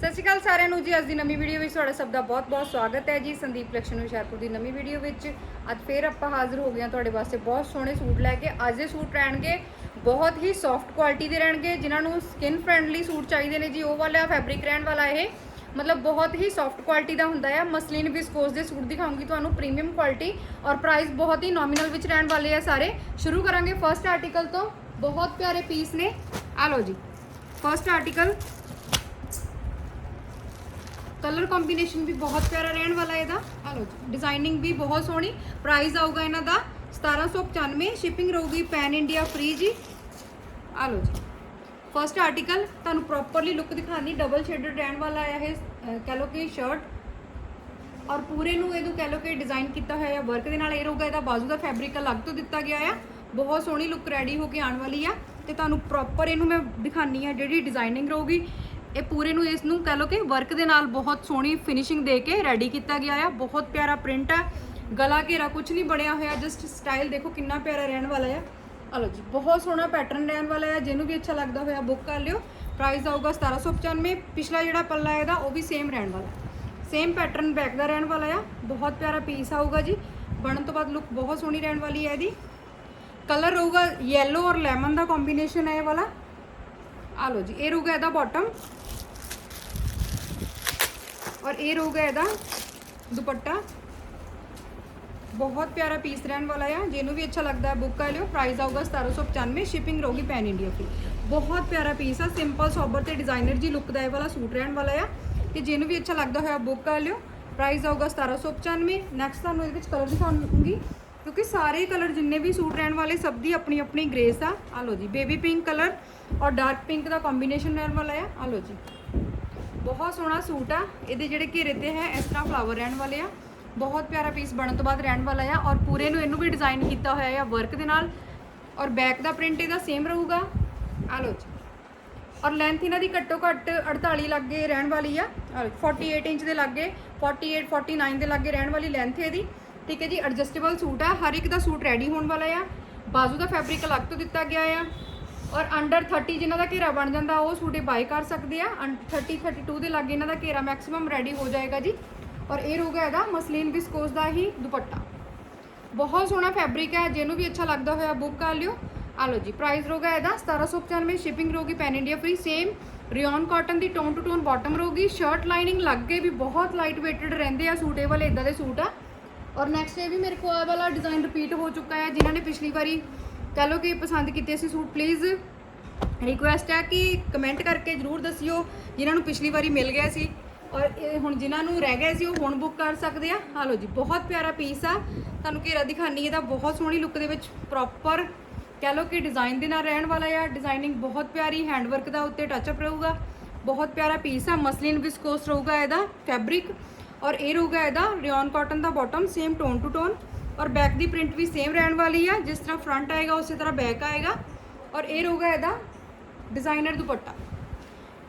ਸਤਿ ਸ਼੍ਰੀ ਅਕਾਲ ਸਾਰਿਆਂ ਨੂੰ ਜੀ, ਅੱਜ ਦੀ ਨਵੀਂ ਵੀਡੀਓ ਵਿੱਚ ਤੁਹਾਡਾ ਸਭ ਦਾ ਬਹੁਤ-ਬਹੁਤ ਸਵਾਗਤ ਹੈ ਜੀ, ਸੰਦੀਪ ਕਲੈਕਸ਼ਨ ਹੁਸ਼ਿਆਰਪੁਰ ਦੀ ਨਵੀਂ ਵੀਡੀਓ ਵਿੱਚ। ਅੱਜ ਫੇਰ ਆਪਾਂ ਹਾਜ਼ਰ ਹੋ ਗਏ ਹਾਂ ਤੁਹਾਡੇ ਵਾਸਤੇ ਬਹੁਤ ਸੋਹਣੇ ਸੂਟ ਲੈ ਕੇ। ਅੱਜ ਦੇ ਸੂਟ ਰਹਿਣਗੇ ਬਹੁਤ ਹੀ ਸੌਫਟ ਕੁਆਲਿਟੀ ਦੇ ਰਹਿਣਗੇ, ਜਿਨ੍ਹਾਂ ਨੂੰ ਸਕਿਨ ਫ੍ਰੈਂਡਲੀ ਸੂਟ ਚਾਹੀਦੇ ਨੇ ਜੀ, ਉਹ ਵਾਲਾ ਫੈਬਰਿਕ ਰਹਿਣ ਵਾਲਾ ਇਹ। ਮਤਲਬ ਬਹੁਤ ਹੀ ਸੌਫਟ ਕੁਆਲਿਟੀ ਦਾ ਹੁੰਦਾ ਹੈ ਮਸਲੀਨ ਵਿਸਕੋਸ ਦੇ ਸੂਟ ਦਿਖਾਉਂਗੀ ਤੁਹਾਨੂੰ ਪ੍ਰੀਮੀਅਮ ਕੁਆਲਿਟੀ ਔਰ ਪ੍ਰਾਈਸ ਬਹੁਤ ਹੀ ਨੋਮੀਨਲ ਵਿੱਚ ਰਹਿਣ ਵਾਲੇ ਆ ਸਾਰੇ। ਸ਼ੁਰੂ ਕਰਾਂਗੇ ਫਰਸਟ ਆਰਟੀਕਲ ਤੋਂ। ਬਹੁਤ ਪਿਆਰੇ ਪੀਸ ਨੇ। ਆ ਲਓ ਜੀ ਫਰਸਟ ਆਰਟੀਕਲ ਕਲਰ ਕੰਬੀਨੇਸ਼ਨ ਵੀ ਬਹੁਤ ਪਿਆਰਾ ਰਹਿਣ ਵਾਲਾ ਇਹਦਾ। ਆ ਲਓ ਜੀ ਡਿਜ਼ਾਈਨਿੰਗ ਵੀ ਬਹੁਤ ਸੋਹਣੀ। ਪ੍ਰਾਈਸ ਆਊਗਾ ਇਹਨਾਂ ਦਾ 1795 ਸ਼ਿਪਿੰਗ ਰਹੂਗੀ ਪੈਨ ਇੰਡੀਆ ਫ੍ਰੀ ਜੀ। ਆ ਲਓ ਜੀ ਫਰਸਟ ਆਰਟੀਕਲ ਤੁਹਾਨੂੰ ਪ੍ਰੋਪਰਲੀ ਲੁੱਕ ਦਿਖਾਣੀ ਡਬਲ ਸ਼ੇਡਡ ਰਹਿਣ ਵਾਲਾ ਹੈ ਇਹ ਅਹ, ਕਹਿ ਲਓ ਕਿ ਸ਼ਰਟ ਔਰ ਪੂਰੇ ਨੂੰ ਇਹਨੂੰ ਕਹਿ ਲਓ ਕਿ ਡਿਜ਼ਾਈਨ ਕੀਤਾ ਹੋਇਆ ਹੈ ਵਰਕ ਦੇ ਨਾਲ ਇਹ ਰਹੂਗਾ ਇਹਦਾ ਬਾਜ਼ੂ ਦਾ ਫੈਬਰਿਕ ਅਲੱਗ ਤੋਂ ਦਿੱਤਾ ਗਿਆ ਆ। ਬਹੁਤ ਸੋਹਣੀ ਲੁੱਕ ਰੈਡੀ ਹੋ ਕੇ ਆਉਣ ਵਾਲੀ ਆ। ਤੇ ਤੁਹਾਨੂੰ ਪ੍ਰੋਪਰ ਇਹਨੂੰ ਮੈਂ ਦਿਖਾਣੀ ਆ ਜਿਹੜੀ ਡਿਜ਼ਾਈਨਿੰਗ ਰਹੂਗੀ। ਇਹ ਪੂਰੇ ਨੂੰ ਇਸ ਨੂੰ ਕਹਿ ਲਓ ਕਿ ਵਰਕ ਦੇ ਨਾਲ ਬਹੁਤ ਸੋਹਣੀ ਫਿਨਿਸ਼ਿੰਗ ਦੇ ਕੇ ਰੈਡੀ ਕੀਤਾ ਗਿਆ ਆ। ਬਹੁਤ ਪਿਆਰਾ ਪ੍ਰਿੰਟ ਆ। ਗਲਾ ਘੇਰਾ ਕੁਝ ਨਹੀਂ ਬਣਿਆ ਹੋਇਆ ਜਸਟ ਸਟਾਈਲ ਦੇਖੋ ਕਿੰਨਾ ਪਿਆਰਾ ਰਹਿਣ ਵਾਲਾ ਆ। ਆ ਲਓ ਜੀ, ਬਹੁਤ ਸੋਹਣਾ ਪੈਟਰਨ ਰਹਿਣ ਵਾਲਾ ਹੈ ਜਿਹਨੂੰ ਵੀ ਅੱਛਾ ਲੱਗਦਾ ਹੋਇਆ ਬੁੱਕ ਕਰ ਲਿਓ। ਪ੍ਰਾਈਸ ਆਊਗਾ 1795 ਪਿਛਲਾ ਜਿਹੜਾ ਪੱਲਾ ਇਹਦਾ, ਉਹ ਵੀ ਸੇਮ ਰਹਿਣ ਵਾਲਾ। ਸੇਮ ਪੈਟਰਨ ਬੈਕ ਦਾ ਰਹਿਣ ਵਾਲਾ ਆ। ਬਹੁਤ ਪਿਆਰਾ ਪੀਸ ਆਊਗਾ ਜੀ। ਬਣਨ ਤੋਂ ਬਾਅਦ ਲੁੱਕ ਬਹੁਤ ਸੋਹਣੀ ਰਹਿਣ ਵਾਲੀ ਹੈ ਇਹਦੀ। ਕਲਰ ਰਹੂਗਾ ਯੈਲੋ ਔਰ ਲੈਮਨ ਦਾ ਕੰਬੀਨੇਸ਼ਨ ਹੈ ਇਹ ਵਾਲਾ। ਆ ਲਓ ਜੀ, ਇਹ ਰਹੂਗਾ ਇਹਦਾ ਬਾਟਮ ਔਰ ਇਹ ਰਹੂਗਾ ਇਹਦਾ ਦੁਪੱਟਾ। ਬਹੁਤ ਪਿਆਰਾ ਪੀਸ ਰਹਿਣ ਵਾਲਾ ਆ। ਜਿਹਨੂੰ ਵੀ ਅੱਛਾ ਲੱਗਦਾ ਹੈ ਬੁੱਕ ਕਰ ਲਿਓ। ਪ੍ਰਾਈਸ ਆਊਗਾ 1795 ਸ਼ਿਪਿੰਗ ਰਹੂਗੀ ਪੈਨ ਇੰਡੀਆ ਫ੍ਰੀ ਬਹੁਤ ਪਿਆਰਾ ਪੀਸ ਆ। ਸਿੰਪਲ ਸੋਬਰ ਤੇ ਡਿਜ਼ਾਈਨਰ ਜੀ ਲੁੱਕ ਦਾ ਇਹ ਵਾਲਾ ਸੂਟ ਰਹਿਣ ਵਾਲਾ ਆ। ਤੇ ਜਿਹਨੂੰ ਵੀ ਅੱਛਾ ਲੱਗਦਾ ਹੋਇਆ ਬੁੱਕ ਕਰ ਲਿਓ। ਪ੍ਰਾਈਸ ਆਊਗਾ 1795 ਨੈਕਸਟ ਤੁਹਾਨੂੰ ਇਹਦੇ ਵਿੱਚ ਕਲਰ ਦਿਖਾਉਂਗੀ। ਕਿਉਂਕਿ ਸਾਰੇ ਕਲਰ ਜਿੰਨੇ ਵੀ ਸੂਟ ਰਹਿਣ ਵਾਲੇ, ਸਭ ਦੀ ਆਪਣੀ ਆਪਣੀ ਗ੍ਰੇਸ ਆ। ਆ ਲਓ ਜੀ ਬੇਬੀ ਪਿੰਕ ਕਲਰ ਔਰ ਡਾਰਕ ਪਿੰਕ ਦਾ ਕੰਬੀਨੇਸ਼ਨ ਰਹਿਣ ਵਾਲਾ ਆ। ਆ ਲਓ ਜੀ। ਬਹੁਤ ਸੋਹਣਾ ਸੂਟ ਆ। ਇਹਦੇ ਜਿਹੜੇ ਘੇਰੇ ਤੇ ਹੈ, ਇਸ ਤਰ੍ਹਾਂ ਫਲਾਵਰ ਰਹਿਣ ਵਾਲੇ ਆ। ਬਹੁਤ ਪਿਆਰਾ ਪੀਸ ਬਣਨ ਤੋਂ ਬਾਅਦ ਰਹਿਣ ਵਾਲਾ ਆ ਔਰ ਪੂਰੇ ਨੂੰ ਇਹਨੂੰ ਵੀ ਡਿਜ਼ਾਈਨ ਕੀਤਾ ਹੋਇਆ ਆ ਵਰਕ ਦੇ ਨਾਲ। ਔਰ ਬੈਕ ਦਾ ਪ੍ਰਿੰਟ ਇਹਦਾ ਸੇਮ ਰਹੂਗਾ। ਆ ਲਓ ਜੀ। ਔਰ ਲੈਂਥ ਇਹਨਾਂ ਦੀ ਘੱਟੋ ਘੱਟ 48 ਲੱਗੇ ਰਹਿਣ ਵਾਲੀ ਆ। ਔਰ 48 ਇੰਚ ਦੇ ਲੱਗੇ 48 49 ਦੇ ਲੱਗੇ ਰਹਿਣ ਵਾਲੀ ਲੈਂਥ ਇਹਦੀ। ਠੀਕ ਹੈ ਜੀ ਐਡਜਸਟੇਬਲ ਸੂਟ ਆ। ਹਰ ਇੱਕ ਦਾ ਸੂਟ ਰੈਡੀ ਹੋਣ ਵਾਲਾ ਆ। ਬਾਜ਼ੂ ਦਾ ਫੈਬਰਿਕ ਅਲੱਗ ਤੋਂ ਦਿੱਤਾ ਗਿਆ ਆ। ਔਰ ਅੰਡਰ 30 ਜਿਨ੍ਹਾਂ ਦਾ ਘੇਰਾ ਬਣ ਜਾਂਦਾ, ਉਹ ਸੂਟੇ ਬਾਈ ਕਰ ਸਕਦੇ ਆ। 30 32 ਦੇ ਲਾਗੇ ਇਹਨਾਂ ਦਾ ਘੇਰਾ ਮੈਕਸਿਮਮ ਰੈਡੀ ਹੋ ਜਾਏਗਾ ਜੀ। ਔਰ ਇਹ ਰਹੂਗਾ ਇਹਦਾ ਮਸਲੀਨ ਵਿਸਕੋਸ ਦਾ ਹੀ ਦੁਪੱਟਾ। ਬਹੁਤ ਸੋਹਣਾ ਫੈਬਰਿਕ ਹੈ, ਜਿਹਨੂੰ ਵੀ ਅੱਛਾ ਲੱਗਦਾ ਹੋਇਆ ਬੁੱਕ ਕਰ ਲਿਓ। ਆ ਲਓ ਜੀ ਪ੍ਰਾਈਸ ਰਹੂਗਾ ਇਹਦਾ 1795 ਸ਼ਿਪਿੰਗ ਰਹੂਗੀ pan India free same rayon cotton the tone to tone bottom ਰਹੂਗੀ ਸ਼ਰਟ ਲਾਈਨਿੰਗ ਲੱਗ ਕੇ ਵੀ ਬਹੁਤ ਲਾਈਟ weighted ਰਹਿੰਦੇ ਆ ਸੂਟੇਬਲ ਇਹ ਇਦਾਂ ਦੇ ਸੂਟ ਆ। ਔਰ ਨੈਕਸਟ ਇਹ ਵੀ ਮੇਰੇ ਕੋਲ ਆਹ ਵਾਲਾ ਡਿਜ਼ਾਈਨ ਰਿਪੀਟ ਹੋ ਚੁੱਕਾ ਹੈ, ਜਿਨ੍ਹਾਂ ਨੇ ਪਿਛਲੀ ਵਾਰੀ ਕਹ ਲਓ ਕਿ ਪਸੰਦ ਕੀਤੇ ਸੀ ਸੂਟ ਪਲੀਜ਼ ਰਿਕੁਐਸਟ ਹੈ ਕਿ ਕਮੈਂਟ ਕਰਕੇ ਜਰੂਰ ਦੱਸਿਓ ਜਿਨ੍ਹਾਂ ਨੂੰ ਪਿਛਲੀ ਵਾਰੀ ਮਿਲ ਗਿਆ ਸੀ। ਔਰ ਇਹ ਹੁਣ ਜਿਨ੍ਹਾਂ ਨੂੰ ਰਹਿ ਗਏ ਸੀ, ਉਹ ਹੁਣ ਬੁੱਕ ਕਰ ਸਕਦੇ ਆ। ਹਾਂ ਲਓ ਜੀ, ਬਹੁਤ ਪਿਆਰਾ ਪੀਸ ਆ। ਤੁਹਾਨੂੰ ਘੇਰਾ ਦਿਖਾਣੀ ਇਹਦਾ ਬਹੁਤ ਸੋਹਣੀ ਲੁੱਕ ਦੇ ਵਿੱਚ ਪ੍ਰੋਪਰ ਕਹ ਲਓ ਕਿ ਡਿਜ਼ਾਈਨ ਦੇ ਨਾਲ ਰਹਿਣ ਵਾਲਾ ਆ। ਡਿਜ਼ਾਈਨਿੰਗ ਬਹੁਤ ਪਿਆਰੀ ਹੈਂਡਵਰਕ ਦਾ ਉੱਤੇ ਟੱਚ ਅਪ ਰਹੂਗਾ। ਬਹੁਤ ਪਿਆਰਾ ਪੀਸ ਆ ਮਸਲਿਨ ਵਿਸਕੋਸ ਰਹੂਗਾ ਇਹਦਾ ਫੈਬਰਿਕ ਔਰ ਇਹ ਰਹੂਗਾ ਇਹਦਾ rayon cotton the bottom same tone to tone ਔਰ ਬੈਕ ਦੀ ਪ੍ਰਿੰਟ ਵੀ ਸੇਮ ਰਹਿਣ ਵਾਲੀ ਆ, ਜਿਸ ਤਰ੍ਹਾਂ ਫਰੰਟ ਆਏਗਾ, ਉਸੇ ਤਰ੍ਹਾਂ ਬੈਕ ਆਏਗਾ। ਔਰ ਇਹ ਰਹੂਗਾ ਇਹਦਾ ਡਿਜ਼ਾਈਨਰ ਦੁਪੱਟਾ।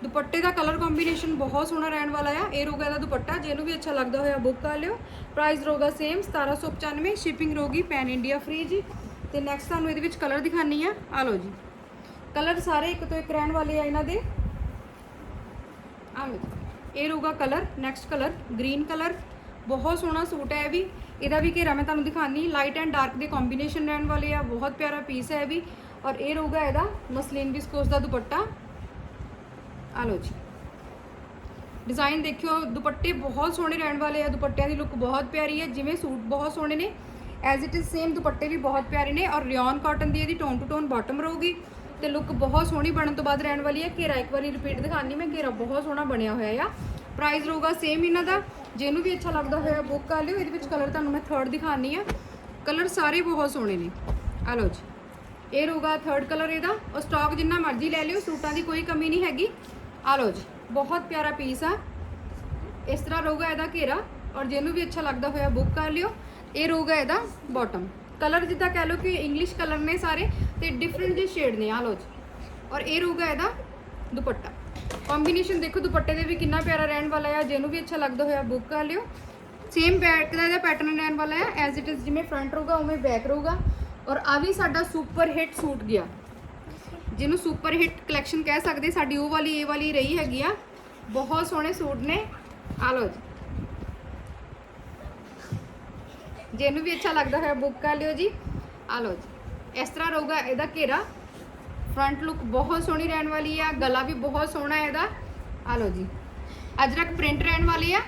ਦੁਪੱਟੇ ਦਾ ਕਲਰ ਕੰਬੀਨੇਸ਼ਨ ਬਹੁਤ ਸੋਹਣਾ ਰਹਿਣ ਵਾਲਾ ਆ। ਇਹ ਰਹੂਗਾ ਇਹਦਾ ਦੁਪੱਟਾ ਜਿਹਨੂੰ ਵੀ ਅੱਛਾ ਲੱਗਦਾ ਹੋਇਆ ਬੁੱਕ ਕਰ ਲਿਓ। ਪ੍ਰਾਈਸ ਰਹੂਗਾ ਸੇਮ 1795 ਸ਼ਿਪਿੰਗ ਰਹੂਗੀ ਪੈਨ ਇੰਡੀਆ ਫ੍ਰੀ ਜੀ। ਤੇ ਨੈਕਸਟ ਤੁਹਾਨੂੰ ਇਹਦੇ ਵਿੱਚ ਕਲਰ ਦਿਖਾਣੀ ਆ। ਆ ਲਓ ਜੀ। ਕਲਰ ਸਾਰੇ ਇੱਕ ਤੋਂ ਇੱਕ ਰਹਿਣ ਵਾਲੇ ਆ ਇਹਨਾਂ ਦੇ। ਆ ਲਓ ਜੀ। ਇਹ ਰਹੂਗਾ colour next colour green colour ਬਹੁਤ ਸੋਹਣਾ ਸੂਟ ਹੈ ਇਹ ਵੀ। ਇਹਦਾ ਵੀ ਘੇਰਾ ਮੈਂ ਤੁਹਾਨੂੰ ਦਿਖਾਣੀ ਲਾਈਟ ਐਂਡ ਡਾਰਕ ਦੇ ਕੰਬੀਨੇਸ਼ਨ ਰਹਿਣ ਵਾਲੇ ਆ, ਬਹੁਤ ਪਿਆਰਾ ਪੀਸ ਹੈ ਇਹ ਵੀ। ਔਰ ਇਹ ਰਹੂਗਾ ਇਹਦਾ ਮਸਲੀਨ ਵਿਸਕੋਸ ਦਾ ਦੁਪੱਟਾ। ਆ ਲਓ ਜੀ। ਡਿਜ਼ਾਈਨ ਦੇਖਿਓ, ਦੁਪੱਟੇ ਬਹੁਤ ਸੋਹਣੇ ਰਹਿਣ ਵਾਲੇ ਆ, ਦੁਪੱਟਿਆਂ ਦੀ ਲੁੱਕ ਬਹੁਤ ਪਿਆਰੀ ਹੈ, ਜਿਵੇਂ ਸੂਟ ਬਹੁਤ ਸੋਹਣੇ ਨੇ। ਐਜ਼ ਇਟ ਇਜ਼ ਸੇਮ ਦੁਪੱਟੇ ਵੀ ਬਹੁਤ ਪਿਆਰੇ ਨੇ ਔਰ ਰਿਓਨ ਕਾਟਨ ਦੀ ਇਹਦੀ ਟੋਨ ਟੂ ਟੋਨ ਬਾਟਮ ਰਹੂਗੀ ਤੇ ਲੁੱਕ ਬਹੁਤ ਸੋਹਣੀ ਬਣਨ ਤੋਂ ਬਾਅਦ ਰਹਿਣ ਵਾਲੀ ਹੈ। ਘੇਰਾ ਇੱਕ ਵਾਰੀ ਰਿਪੀਟ ਦਿਖਾਣੀ ਮੈਂ ਘੇਰਾ ਬਹੁਤ ਸੋਹਣਾ ਬਣਿਆ ਹੋਇਆ ਆ। ਪ੍ਰਾਈਸ ਰਹੂਗਾ ਸੇਮ ਇਹਨਾਂ ਦਾ। ਜਿਹਨੂੰ ਵੀ ਅੱਛਾ ਲੱਗਦਾ ਹੋਇਆ ਬੁੱਕ ਕਰ ਲਿਓ, ਇਹਦੇ ਵਿੱਚ ਕਲਰ ਤੁਹਾਨੂੰ ਮੈਂ ਥਰਡ ਦਿਖਾਣੀ ਆ। ਕਲਰ ਸਾਰੇ ਬਹੁਤ ਸੋਹਣੇ ਨੇ। ਆ ਲਓ ਜੀ। ਇਹ ਰਹੂਗਾ ਥਰਡ ਕਲਰ ਇਹਦਾ। ਔਰ ਸਟਾਕ ਜਿੰਨਾ ਮਰਜ਼ੀ ਲੈ ਲਿਓ, ਸੂਟਾਂ ਦੀ ਕੋਈ ਕਮੀ ਨਹੀਂ ਹੈਗੀ। ਆ ਲਓ ਜੀ। ਬਹੁਤ ਪਿਆਰਾ ਪੀਸ ਆ। ਇਸ ਤਰ੍ਹਾਂ ਰਹੂਗਾ ਇਹਦਾ ਘੇਰਾ। ਔਰ ਜਿਹਨੂੰ ਵੀ ਅੱਛਾ ਲੱਗਦਾ ਹੋਇਆ ਬੁੱਕ ਕਰ ਲਿਓ। ਇਹ ਰਹੂਗਾ ਇਹਦਾ ਬਾਟਮ ਕਲਰ ਜਿੱਦਾਂ ਕਹਿ ਲਓ ਕਿ ਇੰਗਲਿਸ਼ ਕਲਰ ਨੇ ਸਾਰੇ, ਤੇ ਡਿਫਰੈਂਟ ਜਿਹੇ ਸ਼ੇਡ ਨੇ। ਆ ਲਓ ਜੀ। ਔਰ ਇਹ ਰਹੂਗਾ ਇਹਦਾ ਦੁਪੱਟਾ। ਕੰਬੀਨੇਸ਼ਨ ਦੇਖੋ, ਦੁਪੱਟੇ ਦੇ ਵੀ ਕਿੰਨਾ ਪਿਆਰਾ ਰਹਿਣ ਵਾਲਾ ਆ, ਜਿਹਨੂੰ ਵੀ ਅੱਛਾ ਲੱਗਦਾ ਹੋਇਆ ਬੁੱਕ ਕਰ ਲਿਓ। ਸੇਮ ਬੈਕ ਦਾ ਇਹਦਾ ਪੈਟਰਨ ਰਹਿਣ ਵਾਲਾ ਹੈ ਐਜ਼ ਇਟ ਇਜ਼ ਜਿਵੇਂ ਫਰੰਟ ਰਹੂਗਾ, ਉਵੇਂ ਬੈਕ ਰਹੂਗਾ। ਔਰ ਆ ਵੀ ਸਾਡਾ ਸੁਪਰ ਹਿੱਟ ਸੂਟ ਗਿਆ। ਜਿਹਨੂੰ ਸੁਪਰ ਹਿੱਟ ਕਲੈਕਸ਼ਨ ਕਹਿ ਸਕਦੇ, ਸਾਡੀ ਉਹ ਵਾਲੀ, ਇਹ ਵਾਲੀ ਰਹੀ ਹੈਗੀ ਆ। ਬਹੁਤ ਸੋਹਣੇ ਸੂਟ ਨੇ। ਆ ਲਓ ਜੀ। ਜਿਹਨੂੰ ਵੀ ਅੱਛਾ ਲੱਗਦਾ ਹੋਇਆ ਬੁੱਕ ਕਰ ਲਿਓ ਜੀ। ਆ ਲਓ ਜੀ। ਇਸ ਤਰ੍ਹਾਂ ਰਹੂਗਾ ਇਹਦਾ ਘੇਰਾ। ਫਰੰਟ ਲੁੱਕ ਬਹੁਤ ਸੋਹਣੀ ਰਹਿਣ ਵਾਲੀ ਆ, ਗਲਾ ਵੀ ਬਹੁਤ ਸੋਹਣਾ ਹੈ ਇਹਦਾ। ਆ ਲਓ ਜੀ। ਅਜਰਕ ਪ੍ਰਿੰਟ ਰਹਿਣ ਵਾਲੀ ਆ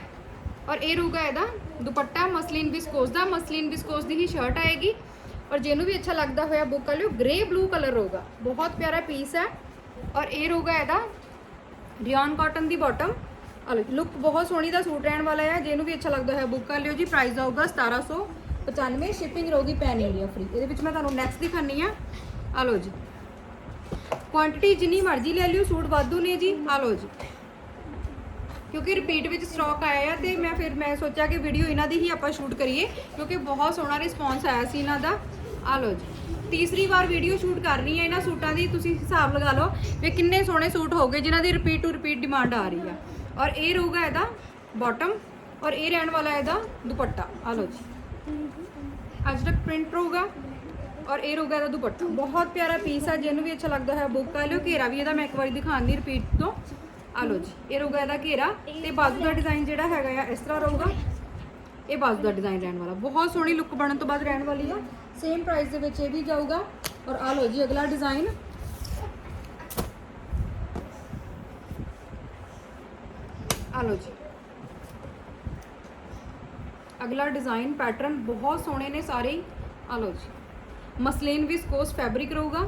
ਔਰ ਇਹ ਰਹੂਗਾ ਇਹਦਾ ਦੁਪੱਟਾ, ਮਸਲੀਨ ਵਿਸਕੋਸ ਦਾ। ਮਸਲੀਨ ਵਿਸਕੋਸ ਦੀ ਹੀ ਸ਼ਰਟ ਆਏਗੀ। ਔਰ ਜਿਹਨੂੰ ਵੀ ਅੱਛਾ ਲੱਗਦਾ ਹੋਇਆ ਬੁੱਕ ਕਰ ਲਿਓ ਗ੍ਰੇ ਬਲੂ ਕਲਰ ਰਹੂਗਾ ਬਹੁਤ ਪਿਆਰਾ ਪੀਸ ਹੈ। ਔਰ ਇਹ ਰਹੂਗਾ ਇਹਦਾ ਰਿਓਨ ਕਾਟਨ ਦੀ ਬਾਟਮ ਲੁੱਕ ਬਹੁਤ ਸੋਹਣੀ ਦਾ ਸੂਟ ਰਹਿਣ ਵਾਲਾ ਹੈ ਜਿਹਨੂੰ ਵੀ ਅੱਛਾ ਲੱਗਦਾ ਹੋਇਆ ਬੁੱਕ ਕਰ ਲਿਓ ਜੀ। ਪ੍ਰਾਈਸ ਆਊਗਾ 1795 ਸ਼ਿਪਿੰਗ ਰਹੂਗੀ ਪੈਨ ਇੰਡੀਆ ਫ੍ਰੀ ਇਹਦੇ ਵਿੱਚ ਮੈਂ ਤੁਹਾਨੂੰ ਨੈਕਸਟ ਦਿਖਾਨੀ ਆ ਆ ਲਓ ਜੀ। ਕੁਆਂਟੀਟੀ ਜਿੰਨੀ ਮਰਜ਼ੀ ਲੈ ਲਿਓ, ਸੂਟ ਵਾਧੂ ਨੇ ਜੀ, ਆ ਲਓ ਜੀ। ਕਿਉਂਕਿ ਰਿਪੀਟ ਵਿੱਚ ਸਟਾਕ ਆਇਆ ਆ ਤੇ ਮੈਂ ਫਿਰ ਮੈਂ ਸੋਚਿਆ ਕਿ ਵੀਡੀਓ ਇਹਨਾਂ ਦੀ ਹੀ ਆਪਾਂ ਸ਼ੂਟ ਕਰੀਏ, ਕਿਉਂਕਿ ਬਹੁਤ ਸੋਹਣਾ ਰਿਸਪੌਂਸ ਆਇਆ ਸੀ ਇਹਨਾਂ ਦਾ। ਆ ਲਓ ਜੀ। ਤੀਸਰੀ ਵਾਰ ਵੀਡੀਓ ਸ਼ੂਟ ਕਰ ਰਹੀ ਹਾਂ ਇਹਨਾਂ ਸੂਟਾਂ ਦੀ, ਤੁਸੀਂ ਹਿਸਾਬ ਲਗਾ ਲਓ ਵੀ ਕਿੰਨੇ ਸੋਹਣੇ ਸੂਟ ਹੋ ਗਏ, ਜਿਨ੍ਹਾਂ ਦੀ ਰਿਪੀਟ ਟੂ ਰਿਪੀਟ ਡਿਮਾਂਡ ਆ ਰਹੀ ਆ। ਔਰ ਇਹ ਰਹੂਗਾ ਇਹਦਾ ਬਾਟਮ ਔਰ ਇਹ ਰਹਿਣ ਵਾਲਾ ਇਹਦਾ ਦੁਪੱਟਾ। ਆ ਲਓ ਜੀ। ਅੱਜ ਤੱਕ ਪ੍ਰਿੰਟ ਰਹੂਗਾ। ਔਰ ਇਹ ਰਹੂਗਾ ਦਾ ਦੁਪੱਟਾ। ਬਹੁਤ ਪਿਆਰਾ ਪੀਸ ਆ ਜਿਹਨੂੰ ਵੀ ਅੱਛਾ ਲੱਗਦਾ ਹੈ ਬੁੱਕ ਕਰ ਲਿਓ। ਘੇਰਾ ਵੀ ਇਹਦਾ ਮੈਂ ਇੱਕ ਵਾਰੀ ਦਿਖਾਉਂਦੀ ਰਿਪੀਟ ਤੋਂ। ਆ ਲਓ ਜੀ, ਇਹ ਰਹੂਗਾ ਇਹਦਾ ਘੇਰਾ। ਤੇ ਬਾਜ਼ੂ ਦਾ ਡਿਜ਼ਾਈਨ ਜਿਹੜਾ ਹੈਗਾ ਆ, ਇਸ ਤਰ੍ਹਾਂ ਰਹੂਗਾ। ਇਹ ਬਾਜ਼ੂ ਦਾ ਡਿਜ਼ਾਈਨ ਰਹਿਣ ਵਾਲਾ। ਬਹੁਤ ਸੋਹਣੀ ਲੁੱਕ ਬਣਨ ਤੋਂ ਬਾਅਦ ਰਹਿਣ ਵਾਲੀ ਆ। ਸੇਮ ਪ੍ਰਾਈਸ ਦੇ ਵਿੱਚ ਇਹ ਵੀ ਜਾਊਗਾ। ਔਰ ਆ ਲਓ ਜੀ, ਅਗਲਾ ਡਿਜ਼ਾਈਨ ਆ ਲਓ ਜੀ। ਅਗਲਾ ਡਿਜ਼ਾਈਨ ਪੈਟਰਨ ਬਹੁਤ ਸੋਹਣੇ ਨੇ ਸਾਰੇ। ਹੀ ਆ ਲਓ ਜੀ। ਮਸਲੀਨ ਵਿਸਕੋਸ ਫੈਬਰਿਕ ਰਹੂਗਾ।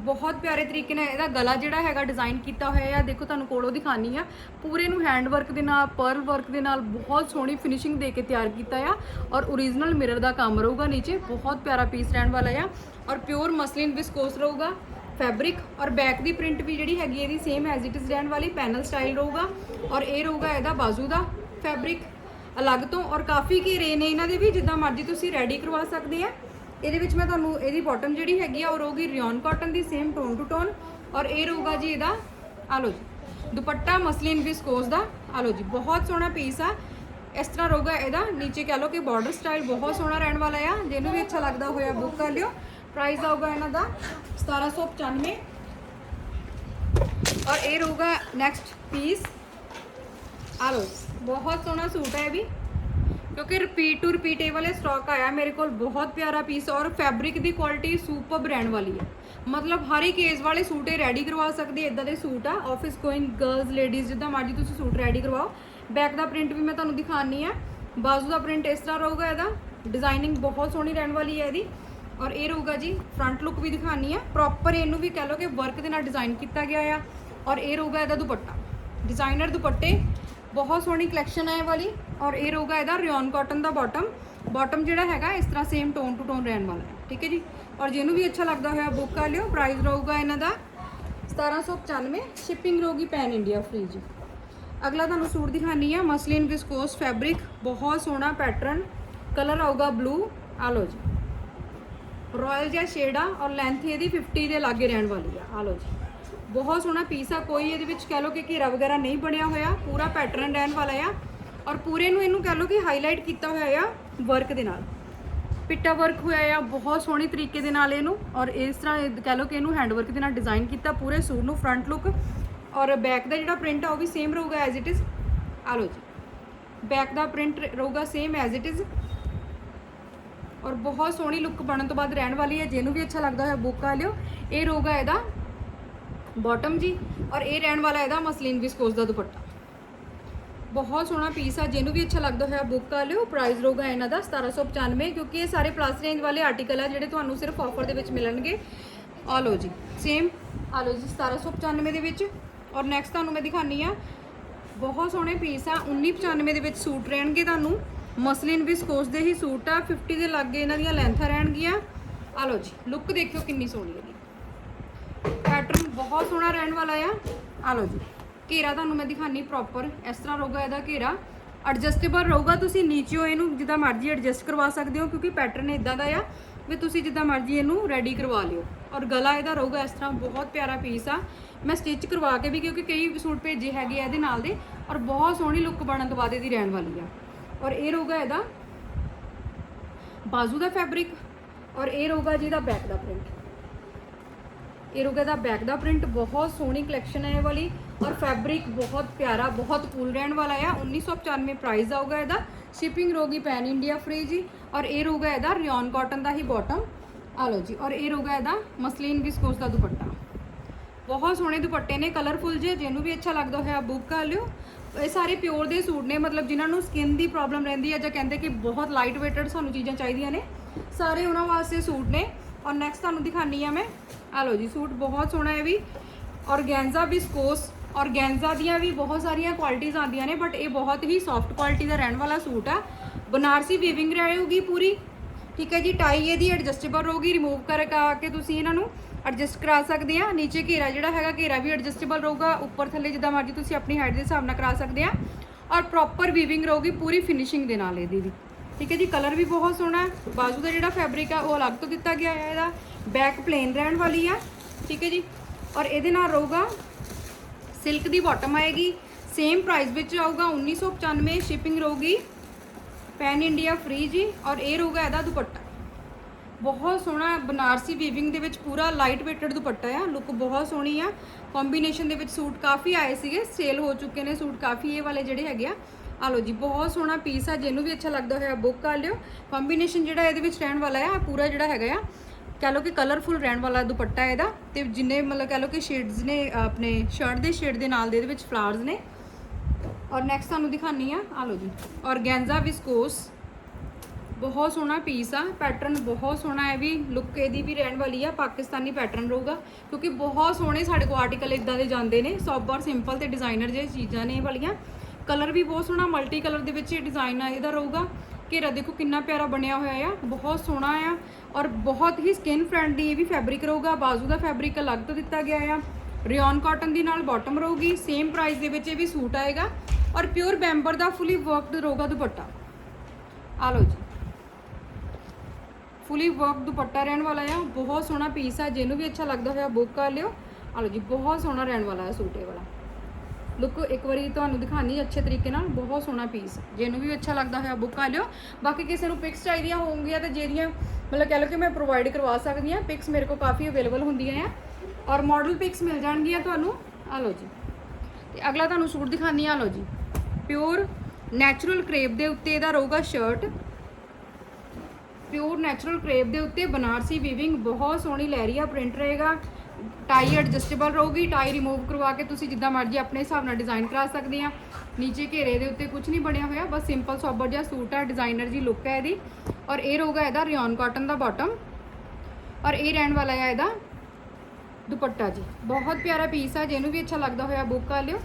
ਬਹੁਤ ਪਿਆਰੇ ਤਰੀਕੇ ਨਾਲ ਇਹਦਾ ਗਲਾ ਜਿਹੜਾ ਹੈਗਾ ਡਿਜ਼ਾਈਨ ਕੀਤਾ ਹੋਇਆ ਆ ਦੇਖੋ, ਤੁਹਾਨੂੰ ਕੋਲੋਂ ਦਿਖਾਨੀ ਆ। ਪੂਰੇ ਨੂੰ ਹੈਂਡ ਵਰਕ ਦੇ ਨਾਲ ਪਰਲ ਵਰਕ ਦੇ ਨਾਲ ਬਹੁਤ ਸੋਹਣੀ ਫਿਨਿਸ਼ਿੰਗ ਦੇ ਕੇ ਤਿਆਰ ਕੀਤਾ ਆ। ਔਰ origignal ਮਿਰਰ ਦਾ ਕੰਮ ਰਹੂਗਾ ਨੀਚੇ। ਬਹੁਤ ਪਿਆਰਾ ਪੀਸ ਰਹਿਣ ਵਾਲਾ ਆ। ਔਰ ਪਿਓਰ ਮਸਲਿਨ ਵਿਸਕੋਸ ਰਹੂਗਾ। ਫੈਬਰਿਕ ਔਰ ਬੈਕ ਦੀ ਪ੍ਰਿੰਟ ਵੀ ਜਿਹੜੀ ਹੈਗੀ ਇਹਦੀ ਸੇਮ ਐਜ਼ ਇਟ ਇਜ਼ ਰਹਿਣ ਵਾਲੀ ਪੈਨਲ ਸਟਾਈਲ ਰਹੂਗਾ। ਔਰ ਇਹ ਰਹੂਗਾ ਇਹਦਾ ਬਾਜ਼ੂ ਦਾ ਫੈਬਰਿਕ ਅਲੱਗ ਤੋਂ ਔਰ ਕਾਫੀ ਘੇਰੇ ਨੇ ਇਹਨਾਂ ਦੇ ਵੀ, ਜਿੱਦਾਂ ਮਰਜ਼ੀ ਤੁਸੀਂ ਰੈਡੀ ਕਰਵਾ ਸਕਦੇ ਆ। ਇਹਦੇ ਵਿੱਚ ਮੈਂ ਤੁਹਾਨੂੰ ਇਹਦੀ ਬਾਟਮ ਜਿਹੜੀ ਹੈਗੀ ਆ, ਉਹ ਰਹੂਗੀ ਰਿਓਨ ਕਾਟਨ ਦੀ ਸੇਮ ਟੋਨ ਟੂ ਟੋਨ ਔਰ ਇਹ ਰਹੂਗਾ ਜੀ ਇਹਦਾ ਆ ਲਓ ਜੀ। ਦੁਪੱਟਾ ਮਸਲਿਨ ਵਿਸਕੋਸ ਦਾ ਆ ਲਓ ਜੀ। ਬਹੁਤ ਸੋਹਣਾ ਪੀਸ ਆ। ਇਸ ਤਰ੍ਹਾਂ ਰਹੂਗਾ ਇਹਦਾ। ਨੀਚੇ ਕਹ ਲਓ ਕਿ ਬਾਰਡਰ ਸਟਾਈਲ ਬਹੁਤ ਸੋਹਣਾ ਰਹਿਣ ਵਾਲਾ ਆ। ਜਿਹਨੂੰ ਵੀ ਅੱਛਾ ਲੱਗਦਾ ਹੋਇਆ ਬੁੱਕ ਕਰ ਲਿਓ। ਪ੍ਰਾਈਸ ਆਊਗਾ ਇਹਨਾਂ ਦਾ 1795 ਔਰ ਇਹ ਰਹੂਗਾ ਨੈਕਸਟ ਪੀਸ ਆ ਲਓ ਬਹੁਤ ਸੋਹਣਾ ਸੂਟ ਹੈ ਇਹ ਵੀ। ਕਿਉਂਕਿ ਰਿਪੀਟ ਟੂ ਰਿਪੀਟ ਇਹ ਵਾਲੇ ਸਟਾਕ ਆਇਆ ਮੇਰੇ ਕੋਲ ਬਹੁਤ ਪਿਆਰਾ ਪੀਸ ਔਰ ਫੈਬਰਿਕ ਦੀ ਕੁਆਲਿਟੀ ਸੁਪਰ ਰਹਿਣ ਵਾਲੀ ਹੈ। ਮਤਲਬ ਹਰ ਇੱਕ ਏਜ ਵਾਲੇ ਸੂਟ ਇਹ ਰੈਡੀ ਕਰਵਾ ਸਕਦੇ ਇਦਾਂ ਦੇ ਸੂਟ ਆ। ਆਫਿਸ ਗੋਇੰਗ ਗਰਲਸ ਲੇਡੀਜ਼ ਜਿੱਦਾਂ ਮਰਜ਼ੀ ਤੁਸੀਂ ਸੂਟ ਰੈਡੀ ਕਰਵਾਓ। ਬੈਕ ਦਾ ਪ੍ਰਿੰਟ ਵੀ ਮੈਂ ਤੁਹਾਨੂੰ ਦਿਖਾਣੀ ਆ। ਬਾਜ਼ੂ ਦਾ ਪ੍ਰਿੰਟ ਇਸ ਤਰ੍ਹਾਂ ਰਹੂਗਾ ਇਹਦਾ। ਡਿਜ਼ਾਈਨਿੰਗ ਬਹੁਤ ਸੋਹਣੀ ਰਹਿਣ ਵਾਲੀ ਹੈ ਇਹਦੀ। ਔਰ ਇਹ ਰਹੂਗਾ ਜੀ ਫਰੰਟ ਲੁੱਕ ਵੀ ਦਿਖਾਣੀ ਆ। ਪ੍ਰੋਪਰ ਇਹਨੂੰ ਵੀ ਕਹਿ ਲਓ ਕਿ ਵਰਕ ਦੇ ਨਾਲ ਡਿਜ਼ਾਈਨ ਕੀਤਾ ਗਿਆ ਆ। ਔਰ ਇਹ ਰਹੂਗਾ ਇਹਦਾ ਦੁਪੱਟਾ। ਡਿਜ਼ਾਈਨਰ ਦੁਪੱਟੇ ਬਹੁਤ ਸੋਹਣੀ ਕਲੈਕਸ਼ਨ ਹੈ ਇਹ ਵਾਲੀ ਔਰ ਇਹ ਰਹੂਗਾ ਇਹਦਾ ਰਿਓਨ ਕਾਟਨ ਦਾ ਬਾਟਮ ਬਾਟਮ ਜਿਹੜਾ ਹੈਗਾ, ਇਸ ਤਰ੍ਹਾਂ ਸੇਮ ਟੋਨ ਟੂ ਟੋਨ ਰਹਿਣ ਵਾਲਾ। ਹੈ ਠੀਕ ਹੈ ਜੀ? ਔਰ ਜਿਹਨੂੰ ਵੀ ਅੱਛਾ ਲੱਗਦਾ ਹੋਇਆ ਬੁੱਕ ਕਰ ਲਿਓ। ਪ੍ਰਾਈਸ ਰਹੂਗਾ ਇਹਨਾਂ ਦਾ 1795 ਸ਼ਿਪਿੰਗ ਰਹੂਗੀ ਪੈਨ ਇੰਡੀਆ ਫ੍ਰੀ ਜੀ। ਅਗਲਾ ਤੁਹਾਨੂੰ ਸੂਟ ਦਿਖਾਣੀ ਆ। ਮਸਲਿਨ ਵਿਸਕੋਸ ਫੈਬਰਿਕ ਬਹੁਤ ਸੋਹਣਾ ਪੈਟਰਨ ਕਲਰ ਆਊਗਾ ਬਲੂ ਆ ਲਓ ਜੀ। ਰਾਇਲ ਜਿਹਾ ਸ਼ੇਡ ਆ ਔਰ ਲੈਂਥ ਇਹਦੀ 50 ਦੇ ਲਾਗੇ ਰਹਿਣ ਵਾਲੀ ਆ। ਆ ਲਓ ਜੀ। ਬਹੁਤ ਸੋਹਣਾ ਪੀਸ ਆ, ਕੋਈ ਇਹਦੇ ਵਿੱਚ ਕਹਿ ਲਓ ਕਿ ਘੇਰਾ ਵਗੈਰਾ ਨਹੀਂ ਬਣਿਆ ਹੋਇਆ, ਪੂਰਾ ਪੈਟਰਨ ਰਹਿਣ ਵਾਲਾ ਆ। ਔਰ ਪੂਰੇ ਨੂੰ ਇਹਨੂੰ ਕਹਿ ਲਓ ਕਿ ਹਾਈਲਾਈਟ ਕੀਤਾ ਹੋਇਆ ਆ ਵਰਕ ਦੇ ਨਾਲ। ਪਿੱਟਾ ਵਰਕ ਹੋਇਆ ਆ, ਬਹੁਤ ਸੋਹਣੇ ਤਰੀਕੇ ਦੇ ਨਾਲ ਇਹਨੂੰ। ਔਰ ਇਸ ਤਰ੍ਹਾਂ ਕਹਿ ਲਓ ਕਿ ਇਹਨੂੰ ਹੈਂਡ ਵਰਕ ਦੇ ਨਾਲ ਡਿਜ਼ਾਈਨ ਕੀਤਾ, ਪੂਰੇ ਸੂਟ ਨੂੰ ਫਰੰਟ ਲੁੱਕ ਔਰ ਬੈਕ ਦਾ ਜਿਹੜਾ ਪ੍ਰਿੰਟ ਆ, ਉਹ ਵੀ ਸੇਮ ਰਹੂਗਾ ਐਜ਼ ਇਟ ਇਜ਼ ਆ ਲਓ ਜੀ। ਬੈਕ ਦਾ ਪ੍ਰਿੰਟ ਰਹੂਗਾ ਸੇਮ ਐਜ਼ ਇਟ ਇਜ਼ ਔਰ ਬਹੁਤ ਸੋਹਣੀ ਲੁੱਕ ਬਣਨ ਤੋਂ ਬਾਅਦ ਰਹਿਣ ਵਾਲੀ ਹੈ ਜਿਹਨੂੰ ਵੀ ਅੱਛਾ ਲੱਗਦਾ ਹੋਇਆ ਬੁੱਕ ਕਰ ਲਿਓ। ਇਹ ਰਹੂਗਾ ਇਹਦਾ ਬਾਟਮ ਜੀ, ਔਰ ਇਹ ਰਹਿਣ ਵਾਲਾ ਇਹਦਾ ਮਸਲੀਨ ਵਿਸਕੋਸ ਦਾ ਦੁਪੱਟਾ। ਬਹੁਤ ਸੋਹਣਾ ਪੀਸ ਆ, ਜਿਹਨੂੰ ਵੀ ਅੱਛਾ ਲੱਗਦਾ ਹੋਇਆ ਬੁੱਕ ਕਰ ਲਿਓ ਪ੍ਰਾਈਸ ਰਹੂਗਾ ਇਹਨਾਂ ਦਾ 1795 ਕਿਉਂਕਿ ਇਹ ਸਾਰੇ ਪਲੱਸ ਰੇਂਜ ਵਾਲੇ ਆਰਟੀਕਲ ਆ ਜਿਹੜੇ ਤੁਹਾਨੂੰ ਸਿਰਫ ਆਫਰ ਦੇ ਵਿੱਚ ਮਿਲਣਗੇ। ਆ ਲਓ ਜੀ ਸੇਮ ਆ ਲਓ ਜੀ 1795 ਦੇ ਵਿੱਚ। ਔਰ ਨੈਕਸਟ ਤੁਹਾਨੂੰ ਮੈਂ ਦਿਖਾਨੀ ਆ, ਬਹੁਤ ਸੋਹਣੇ ਪੀਸ ਆ 1995 ਦੇ ਵਿੱਚ ਸੂਟ ਰਹਿਣਗੇ ਤੁਹਾਨੂੰ। ਮਸਲਿਨ ਵਿਸਕੋਸ ਦੇ ਹੀ ਸੂਟ ਆ 50 ਦੇ ਲਾਗੇ ਇਹਨਾਂ ਦੀਆਂ ਲੈਂਥਾਂ ਰਹਿਣਗੀਆਂ। ਆ ਲਓ ਜੀ ਲੁੱਕ ਦੇਖਿਓ ਕਿੰਨੀ ਸੋਹਣੀ ਹੈਗੀ। ਪੈਟਰਨ ਬਹੁਤ ਸੋਹਣਾ ਰਹਿਣ ਵਾਲਾ ਆ। ਆ ਲਓ ਜੀ। ਘੇਰਾ ਤੁਹਾਨੂੰ ਮੈਂ ਦਿਖਾਨੀ ਪ੍ਰੋਪਰ ਇਸ ਤਰ੍ਹਾਂ ਰਹੂਗਾ ਇਹਦਾ ਘੇਰਾ। ਐਡਜਸਟੇਬਲ ਰਹੂਗਾ, ਤੁਸੀਂ ਨੀਚਿਓ ਇਹਨੂੰ ਜਿੱਦਾਂ ਮਰਜ਼ੀ ਐਡਜਸਟ ਕਰਵਾ ਸਕਦੇ ਹੋ, ਕਿਉਂਕਿ ਪੈਟਰਨ ਇਦਾਂ ਦਾ ਆ ਵੀ ਤੁਸੀਂ ਜਿੱਦਾਂ ਮਰਜ਼ੀ ਇਹਨੂੰ ਰੈਡੀ ਕਰਵਾ ਲਿਓ। ਔਰ ਗਲਾ ਇਹਦਾ ਰਹੂਗਾ ਇਸ ਤਰ੍ਹਾਂ, ਬਹੁਤ ਪਿਆਰਾ ਪੀਸ ਆ। ਮੈਂ ਸਟਿਚ ਕਰਵਾ ਕੇ ਵੀ, ਕਿਉਂਕਿ ਕਈ ਸੂਟ ਭੇਜੇ ਹੈਗੇ ਆ ਇਹਦੇ ਨਾਲ ਦੇ, ਔਰ ਬਹੁਤ ਸੋਹਣੀ ਲੁੱਕ ਬਣਨ ਤੋਂ ਬਾਅਦ ਇਹਦੀ ਰਹਿਣ ਵਾਲੀ ਆ। ਔਰ ਇਹ ਰਹੂਗਾ ਇਹਦਾ ਬਾਜ਼ੂ ਦਾ ਫੈਬਰਿਕ ਔਰ ਇਹ ਰਹੂਗਾ ਜੀ ਇਹਦਾ ਬੈਕ ਦਾ ਪ੍ਰਿੰਟ ਇਹ ਰਹੂਗਾ ਇਹਦਾ ਬੈਕ ਦਾ ਪ੍ਰਿੰਟ ਬਹੁਤ ਸੋਹਣੀ ਕਲੈਕਸ਼ਨ ਹੈ ਇਹ ਵਾਲੀ ਔਰ ਫੈਬਰਿਕ ਬਹੁਤ ਪਿਆਰਾ, ਬਹੁਤ ਕੂਲ ਰਹਿਣ ਵਾਲਾ ਆ। 1995 ਪ੍ਰਾਈਸ ਆਊਗਾ ਇਹਦਾ। ਸ਼ਿਪਿੰਗ ਰਹੂਗੀ ਪੈਨ ਇੰਡੀਆ ਫ੍ਰੀ ਜੀ। ਔਰ ਇਹ ਰਹੂਗਾ ਇਹਦਾ ਰਿਓਨ ਕਾਟਨ ਦਾ ਹੀ ਬਾਟਮ ਆ ਲਓ ਜੀ। ਔਰ ਇਹ ਰਹੂਗਾ ਇਹਦਾ ਮਸਲੀਨ ਵਿਸਕੋਸ ਦਾ ਦੁਪੱਟਾ। ਬਹੁਤ ਸੋਹਣੇ ਦੁਪੱਟੇ ਨੇ ਕਲਰਫੁੱਲ ਜੇ, ਜਿਹਨੂੰ ਵੀ ਅੱਛਾ ਲੱਗਦਾ ਹੋਇਆ ਬੁੱਕ ਕਰ ਲਿਓ। ਇਹ ਸਾਰੇ ਪਿਓਰ ਦੇ ਸੂਟ ਨੇ, ਮਤਲਬ ਜਿਨ੍ਹਾਂ ਨੂੰ ਸਕਿਨ ਦੀ ਪ੍ਰੋਬਲਮ ਰਹਿੰਦੀ ਹੈ ਜਾਂ ਕਹਿੰਦੇ ਕਿ ਬਹੁਤ ਲਾਈਟ ਵੇਟਡ ਸਾਨੂੰ ਚੀਜ਼ਾਂ ਚਾਹੀਦੀਆਂ ਨੇ। ਸਾਰੇ ਉਹਨਾਂ ਵਾਸਤੇ ਸੂਟ ਨੇ। ਔਰ ਨੈਕਸਟ ਤੁਹਾਨੂੰ ਦਿਖਾਨੀ ਆ ਮੈਂ। ਆ ਲਓ ਜੀ, ਸੂਟ ਬਹੁਤ ਸੋਹਣਾ ਹੈ ਵੀ। ਔਰਗੈਂਜ਼ਾ ਵਿਸਕੋਸ ਔਰਗੈਂਜ਼ਾ ਦੀਆਂ ਵੀ ਬਹੁਤ ਸਾਰੀਆਂ ਕੁਆਲਿਟੀਆਂ ਆਉਂਦੀਆਂ ਨੇ ਬਟ ਇਹ ਬਹੁਤ ਹੀ ਸੌਫਟ ਕੁਆਲਿਟੀ ਦਾ ਰਹਿਣ ਵਾਲਾ ਸੂਟ ਆ। ਬਨਾਰਸੀ ਵੀਵਿੰਗ ਰਹੇਗੀ ਪੂਰੀ। ਠੀਕ ਹੈ ਜੀ ਟਾਈ ਇਹਦੀ ਐਡਜਸਟੇਬਲ ਰਹੂਗੀ ਰਿਮੂਵ ਕਰਾ ਕੇ ਤੁਸੀਂ ਇਹਨਾਂ ਨੂੰ ਐਡਜਸਟ ਕਰਾ ਸਕਦੇ ਆ। ਨੀਚੇ ਘੇਰਾ ਜਿਹੜਾ ਹੈਗਾ, ਘੇਰਾ ਵੀ ਐਡਜਸਟੇਬਲ ਰਹੂਗਾ। ਉੱਪਰ ਥੱਲੇ ਜਿੱਦਾਂ ਮਰਜ਼ੀ ਤੁਸੀਂ ਆਪਣੀ ਹਾਈਟ ਦੇ ਹਿਸਾਬ ਨਾਲ ਕਰਾ ਸਕਦੇ ਆ। ਔਰ ਪ੍ਰੋਪਰ ਵੀਵਿੰਗ ਰਹੂਗੀ ਪੂਰੀ ਫਿਨਿਸ਼ਿੰਗ ਦੇ ਨਾਲ ਇਹਦੀ ਵੀ। ਠੀਕ ਹੈ ਜੀ ਕਲਰ ਵੀ ਬਹੁਤ ਸੋਹਣਾ ਬਾਜ਼ੂ ਦਾ ਜਿਹੜਾ ਫੈਬਰਿਕ ਆ, ਉਹ ਅਲੱਗ ਤੋਂ ਦਿੱਤਾ ਗਿਆ ਹੈ ਇਹਦਾ। ਬੈਕ ਪਲੇਨ ਰਹਿਣ ਵਾਲੀ ਆ, ਠੀਕ ਹੈ ਜੀ। ਔਰ ਇਹਦੇ ਨਾਲ ਰਹੂਗਾ ਸਿਲਕ ਦੀ ਬਾਟਮ ਆਏਗੀ। ਸੇਮ ਪ੍ਰਾਈਸ ਵਿੱਚ ਆਊਗਾ 1995 ਸ਼ਿਪਿੰਗ ਰਹੂਗੀ। ਪੈਨ ਇੰਡੀਆ ਫ੍ਰੀ ਜੀ, ਔਰ ਇਹ ਰਹੂਗਾ ਇਹਦਾ ਦੁਪੱਟਾ। ਬਹੁਤ ਸੋਹਣਾ ਬਨਾਰਸੀ ਵੀਵਿੰਗ ਦੇ ਵਿੱਚ ਪੂਰਾ ਲਾਈਟ ਵੇਟਡ ਦੁਪੱਟਾ ਆ। ਲੁੱਕ ਬਹੁਤ ਸੋਹਣੀ ਆ। ਕੰਬੀਨੇਸ਼ਨ ਦੇ ਵਿੱਚ ਸੂਟ ਕਾਫੀ ਆਏ ਸੀਗੇ ਸੇਲ ਹੋ ਚੁੱਕੇ ਨੇ ਸੂਟ ਕਾਫੀ ਇਹ ਵਾਲੇ ਜਿਹੜੇ ਹੈਗੇ ਆ। ਆ ਲਓ ਜੀ, ਬਹੁਤ ਸੋਹਣਾ ਪੀਸ ਆ, ਜਿਹਨੂੰ ਵੀ ਅੱਛਾ ਲੱਗਦਾ ਹੋਇਆ ਬੁੱਕ ਕਰ ਲਿਓ। ਕੰਬੀਨੇਸ਼ਨ ਜਿਹੜਾ ਇਹਦੇ ਵਿੱਚ ਰਹਿਣ ਵਾਲਾ ਆ ਪੂਰਾ ਜਿਹੜਾ ਹੈਗਾ ਆ, ਕਹ ਲਓ ਕਿ ਕਲਰਫੁਲ ਰਹਿਣ ਵਾਲਾ ਦੁਪੱਟਾ ਇਹਦਾ, ਤੇ ਜਿੰਨੇ ਮਤਲਬ ਕਹ ਲਓ ਕਿ ਸ਼ੇਡਸ ਨੇ, ਆਪਣੇ ਸ਼ਰਟ ਦੇ ਸ਼ੇਡ ਦੇ ਨਾਲ ਦੇ ਇਹਦੇ ਵਿੱਚ ਫਲਾਵਰਸ ਨੇ। ਔਰ ਨੈਕਸਟ ਤੁਹਾਨੂੰ ਦਿਖਾਨੀ ਆ ਆ ਲਓ ਜੀ ਔਰਗੈਂਜ਼ਾ ਵਿਸਕੋਸ ਬਹੁਤ ਸੋਹਣਾ ਪੀਸ ਆ ਪੈਟਰਨ ਬਹੁਤ ਸੋਹਣਾ ਹੈ ਵੀ ਲੁੱਕ ਇਹਦੀ ਵੀ ਰਹਿਣ ਵਾਲੀ ਆ, ਪਾਕਿਸਤਾਨੀ ਪੈਟਰਨ ਰਹੂਗਾ, ਕਿਉਂਕਿ ਬਹੁਤ ਸੋਹਣੇ ਸਾਡੇ ਕੋਲ ਆਰਟੀਕਲ ਇਦਾਂ ਦੇ ਜਾਂਦੇ ਨੇ ਸੌਬਰ ਸਿੰਪਲ ਤੇ ਡਿਜ਼ਾਈਨਰ ਜਿਹੇ ਚੀਜ਼ਾਂ ਨੇ ਇਹ ਵਾਲੀਆਂ। ਕਲਰ ਵੀ ਬਹੁਤ ਸੋਹਣਾ, ਮਲਟੀ ਕਲਰ ਦੇ ਵਿੱਚ ਇਹ ਡਿਜ਼ਾਈਨ ਆ, ਇਹਦਾ ਰਹੂਗਾ। ਘੇਰਾ ਦੇਖੋ ਕਿੰਨਾ ਪਿਆਰਾ ਬਣਿਆ ਹੋਇਆ ਆ, ਬਹੁਤ ਸੋਹਣਾ ਆ ਔਰ ਬਹੁਤ ਹੀ ਸਕਿਨ ਫ੍ਰੈਂਡਲੀ ਇਹ ਵੀ ਫੈਬਰਿਕ ਰਹੂਗਾ, ਬਾਜ਼ੂ ਦਾ ਫੈਬਰਿਕ ਅਲੱਗ ਤੋਂ ਦਿੱਤਾ ਗਿਆ ਆ। ਰਿਓਨ ਕਾਟਨ ਦੀ ਨਾਲ ਬਾਟਮ ਰਹੂਗੀ ਸੇਮ ਪ੍ਰਾਈਸ ਦੇ ਵਿੱਚ ਇਹ ਵੀ ਸੂਟ ਆਏਗਾ ਔਰ ਪਿਓਰ ਬੈਂਬਰ ਦਾ ਫੁੱਲੀ ਵਰਕਡ ਰਹੂਗਾ ਦੁਪੱਟਾ। ਆ ਲਓ ਜੀ। ਫੁੱਲੀ ਵਰਕ ਦੁਪੱਟਾ ਰਹਿਣ ਵਾਲਾ ਆ, ਬਹੁਤ ਸੋਹਣਾ ਪੀਸ ਆ, ਜਿਹਨੂੰ ਵੀ ਅੱਛਾ ਲੱਗਦਾ ਹੋਇਆ ਬੁੱਕ ਕਰ ਲਿਓ। ਆ ਲਓ ਜੀ, ਬਹੁਤ ਸੋਹਣਾ ਰਹਿਣ ਵਾਲਾ ਹੈ ਸੂਟ ਇਹ ਵਾਲਾ। ਲੁੱਕ ਇੱਕ ਵਾਰੀ ਤੁਹਾਨੂੰ ਦਿਖਾਣੀ ਅੱਛੇ ਤਰੀਕੇ ਨਾਲ, ਬਹੁਤ ਸੋਹਣਾ ਪੀਸ ਜਿਹਨੂੰ ਵੀ ਅੱਛਾ ਲੱਗਦਾ ਹੋਇਆ ਬੁੱਕ ਆ ਲਿਓ। ਬਾਕੀ ਕਿਸੇ ਨੂੰ ਪਿਕਸ ਚਾਹੀਦੀਆਂ ਹੋਣਗੀਆਂ ਤੇ ਜਿਹੜੀਆਂ, ਮਤਲਬ ਕਹਿ ਲਓ ਕਿ ਮੈਂ ਪ੍ਰੋਵਾਈਡ ਕਰਵਾ ਸਕਦੀ ਹਾਂ। ਪਿਕਸ ਮੇਰੇ ਕੋਲ ਕਾਫੀ ਅਵੇਲੇਬਲ ਹੁੰਦੀਆਂ ਆ। ਔਰ ਮਾਡਲ ਪਿਕਸ ਮਿਲ ਜਾਣਗੀਆਂ ਤੁਹਾਨੂੰ। ਆ ਲਓ ਜੀ। ਤੇ ਅਗਲਾ ਤੁਹਾਨੂੰ ਸੂਟ ਦਿਖਾਣੀ ਆ ਲਓ ਜੀ। ਪਿਓਰ ਨੈਚੁਰਲ ਕਰੇਪ ਦੇ ਉੱਤੇ ਇਹਦਾ ਰਹੂਗਾ ਸ਼ਰਟ ਪਿਓਰ ਨੈਚੁਰਲ ਕਰੇਪ ਦੇ ਉੱਤੇ ਬਨਾਰਸੀ ਵੀਵਿੰਗ ਬਹੁਤ ਸੋਹਣੀ ਲਹਿਰੀਆ ਪ੍ਰਿੰਟ ਰਹੇਗਾ। ਟਾਈ ਐਡਜਸਟੇਬਲ ਰਹੂਗੀ, ਟਾਈ ਰਿਮੂਵ ਕਰਵਾ ਕੇ ਤੁਸੀਂ ਜਿੱਦਾਂ ਮਰਜ਼ੀ ਆਪਣੇ ਹਿਸਾਬ ਨਾਲ ਡਿਜ਼ਾਈਨ ਕਰਾ ਸਕਦੇ ਆ। ਨੀਚੇ ਘੇਰੇ ਦੇ ਉੱਤੇ ਕੁਝ ਨਹੀਂ ਬਣਿਆ ਹੋਇਆ, ਬਸ ਸਿੰਪਲ ਸੋਬਰ ਜਿਹਾ ਸੂਟ ਆ ਡਿਜ਼ਾਈਨਰ ਜੀ ਲੁੱਕ ਹੈ ਇਹਦੀ। ਔਰ ਇਹ ਰਹੂਗਾ ਇਹਦਾ ਰਿਓਨ ਕਾਟਨ ਦਾ ਬਾਟਮ ਔਰ ਇਹ ਰਹਿਣ ਵਾਲਾ ਹੈ ਇਹਦਾ ਦੁਪੱਟਾ ਜੀ। ਬਹੁਤ ਪਿਆਰਾ ਪੀਸ ਆ, ਜਿਹਨੂੰ ਵੀ ਅੱਛਾ ਲੱਗਦਾ ਹੋਇਆ ਬੁੱਕ ਕਰ ਲਿਓ।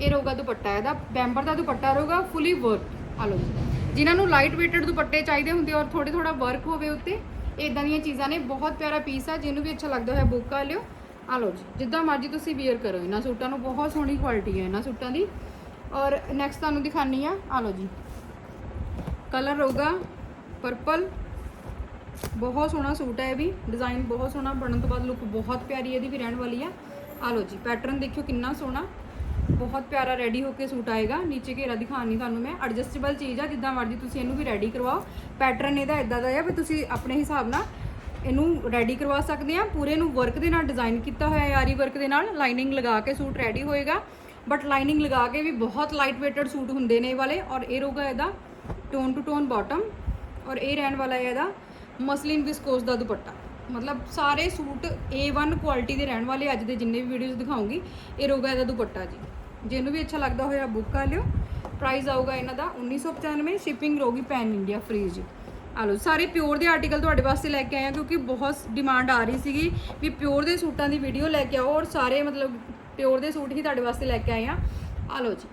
ਇਹ ਰਹੂਗਾ ਦੁਪੱਟਾ ਇਹਦਾ ਬੈਂਬਰ ਦਾ ਦੁਪੱਟਾ ਰਹੂਗਾ ਫੁੱਲੀ ਵਰਕ ਆ ਲਓ ਜੀ। ਜਿਨ੍ਹਾਂ ਨੂੰ ਲਾਈਟ ਵੇਟਡ ਦੁਪੱਟੇ ਚਾਹੀਦੇ ਹੁੰਦੇ ਔਰ ਥੋੜੇ ਥੋੜਾ ਵਰਕ ਹੋਵੇ ਉੱਤੇ ਇਦਾਂ ਦੀਆਂ ਚੀਜ਼ਾਂ ਨੇ। ਬਹੁਤ ਪਿਆਰਾ ਪੀਸ ਆ, ਜਿਹਨੂੰ ਵੀ ਅੱਛਾ ਲੱਗਦਾ ਹੋਇਆ ਬੁੱਕ ਕਰ ਲਿਓ। ਆ ਲਓ ਜੀ, ਜਿੱਦਾਂ ਮਰਜ਼ੀ ਤੁਸੀਂ ਵੇਅਰ ਕਰੋ, ਇਹਨਾਂ ਸੂਟਾਂ ਨੂੰ ਬਹੁਤ ਸੋਹਣੀ ਕੁਆਲਿਟੀ ਹੈ ਇਹਨਾਂ ਸੂਟਾਂ ਦੀ। ਔਰ ਨੈਕਸਟ ਤੁਹਾਨੂੰ ਦਿਖਾਨੀ ਆ ਆ ਲਓ ਜੀ। ਕਲਰ ਰਹੂਗਾ ਪਰਪਲ ਬਹੁਤ ਸੋਹਣਾ ਸੂਟ ਹੈ ਇਹ ਵੀ। ਡਿਜ਼ਾਈਨ ਬਹੁਤ ਸੋਹਣਾ, ਬਣਨ ਤੋਂ ਬਾਅਦ ਲੁੱਕ ਬਹੁਤ ਪਿਆਰੀ ਇਹਦੀ ਵੀ ਰਹਿਣ ਵਾਲੀ ਆ। ਆ ਲਓ ਜੀ ਪੈਟਰਨ ਦੇਖਿਓ ਕਿੰਨਾ ਸੋਹਣਾ। ਬਹੁਤ ਪਿਆਰਾ ਰੈਡੀ ਹੋ ਕੇ ਸੂਟ ਆਏਗਾ। ਨੀਚੇ ਘੇਰਾ ਦਿਖਾਣੀ ਤੁਹਾਨੂੰ ਮੈਂ ਐਡਜਸਟੇਬਲ ਚੀਜ਼ ਆ, ਜਿੱਦਾਂ ਮਰਜ਼ੀ ਤੁਸੀਂ ਇਹਨੂੰ ਵੀ ਰੈਡੀ ਕਰਵਾਓ। ਪੈਟਰਨ ਇਹਦਾ ਇਦਾਂ ਦਾ ਆ ਵੀ ਤੁਸੀਂ ਆਪਣੇ ਹਿਸਾਬ ਨਾਲ ਇਹਨੂੰ ਰੈਡੀ ਕਰਵਾ ਸਕਦੇ ਆ ਪੂਰੇ ਨੂੰ ਵਰਕ ਦੇ ਨਾਲ ਡਿਜ਼ਾਈਨ ਕੀਤਾ ਹੋਇਆ ਹੈ ਆਰੀ ਵਰਕ ਦੇ ਨਾਲ। ਲਾਈਨਿੰਗ ਲਗਾ ਕੇ ਸੂਟ ਰੈਡੀ ਹੋਏਗਾ। ਬਟ ਲਾਈਨਿੰਗ ਲਗਾ ਕੇ ਵੀ ਬਹੁਤ ਲਾਈਟ ਵੇਟਡ ਸੂਟ ਹੁੰਦੇ ਨੇ ਇਹ ਵਾਲੇ ਔਰ ਇਹ ਰਹੂਗਾ ਇਹਦਾ ਟੋਨ ਟੂ ਟੋਨ ਬਾਟਮ ਔਰ ਇਹ ਰਹਿਣ ਵਾਲਾ ਹੈ ਇਹਦਾ ਮਸਲਿਨ ਵਿਸਕੋਸ ਦਾ ਦੁਪੱਟਾ। ਮਤਲਬ ਸਾਰੇ ਸੂਟ A1 ਕੁਆਲਿਟੀ ਦੇ ਰਹਿਣ ਵਾਲੇ ਅੱਜ ਦੇ ਜਿੰਨੇ ਵੀ ਵੀਡੀਓਜ਼ ਦਿਖਾਉਂਗੀ, ਇਹ ਰਹੂਗਾ ਇਹਦਾ ਦੁਪੱਟਾ ਜੀ। ਜਿਹਨੂੰ ਵੀ ਅੱਛਾ ਲੱਗਦਾ ਹੋਇਆ ਬੁੱਕ ਕਰ ਲਿਓ। ਪ੍ਰਾਈਸ ਆਊਗਾ ਇਹਨਾਂ ਦਾ 1995 ਸ਼ਿਪਿੰਗ ਰਹੂਗੀ ਪੈਨ ਇੰਡੀਆ ਫ੍ਰੀ ਜੀ। ਆ ਲਓ, ਸਾਰੇ ਪਿਓਰ ਦੇ ਆਰਟੀਕਲ ਤੁਹਾਡੇ ਵਾਸਤੇ ਲੈ ਕੇ ਆਏ ਆ ਕਿਉਂਕਿ ਬਹੁਤ ਡਿਮਾਂਡ ਆ ਰਹੀ ਸੀਗੀ ਵੀ ਪਿਓਰ ਦੇ ਸੂਟਾਂ ਦੀ ਵੀਡੀਓ ਲੈ ਕੇ ਆਓ ਔਰ ਸਾਰੇ ਮਤਲਬ ਪਿਓਰ ਦੇ ਸੂਟ ਹੀ ਤੁਹਾਡੇ ਵਾਸਤੇ ਲੈ ਕੇ ਆਏ ਆ। ਆ ਲਓ ਜੀ।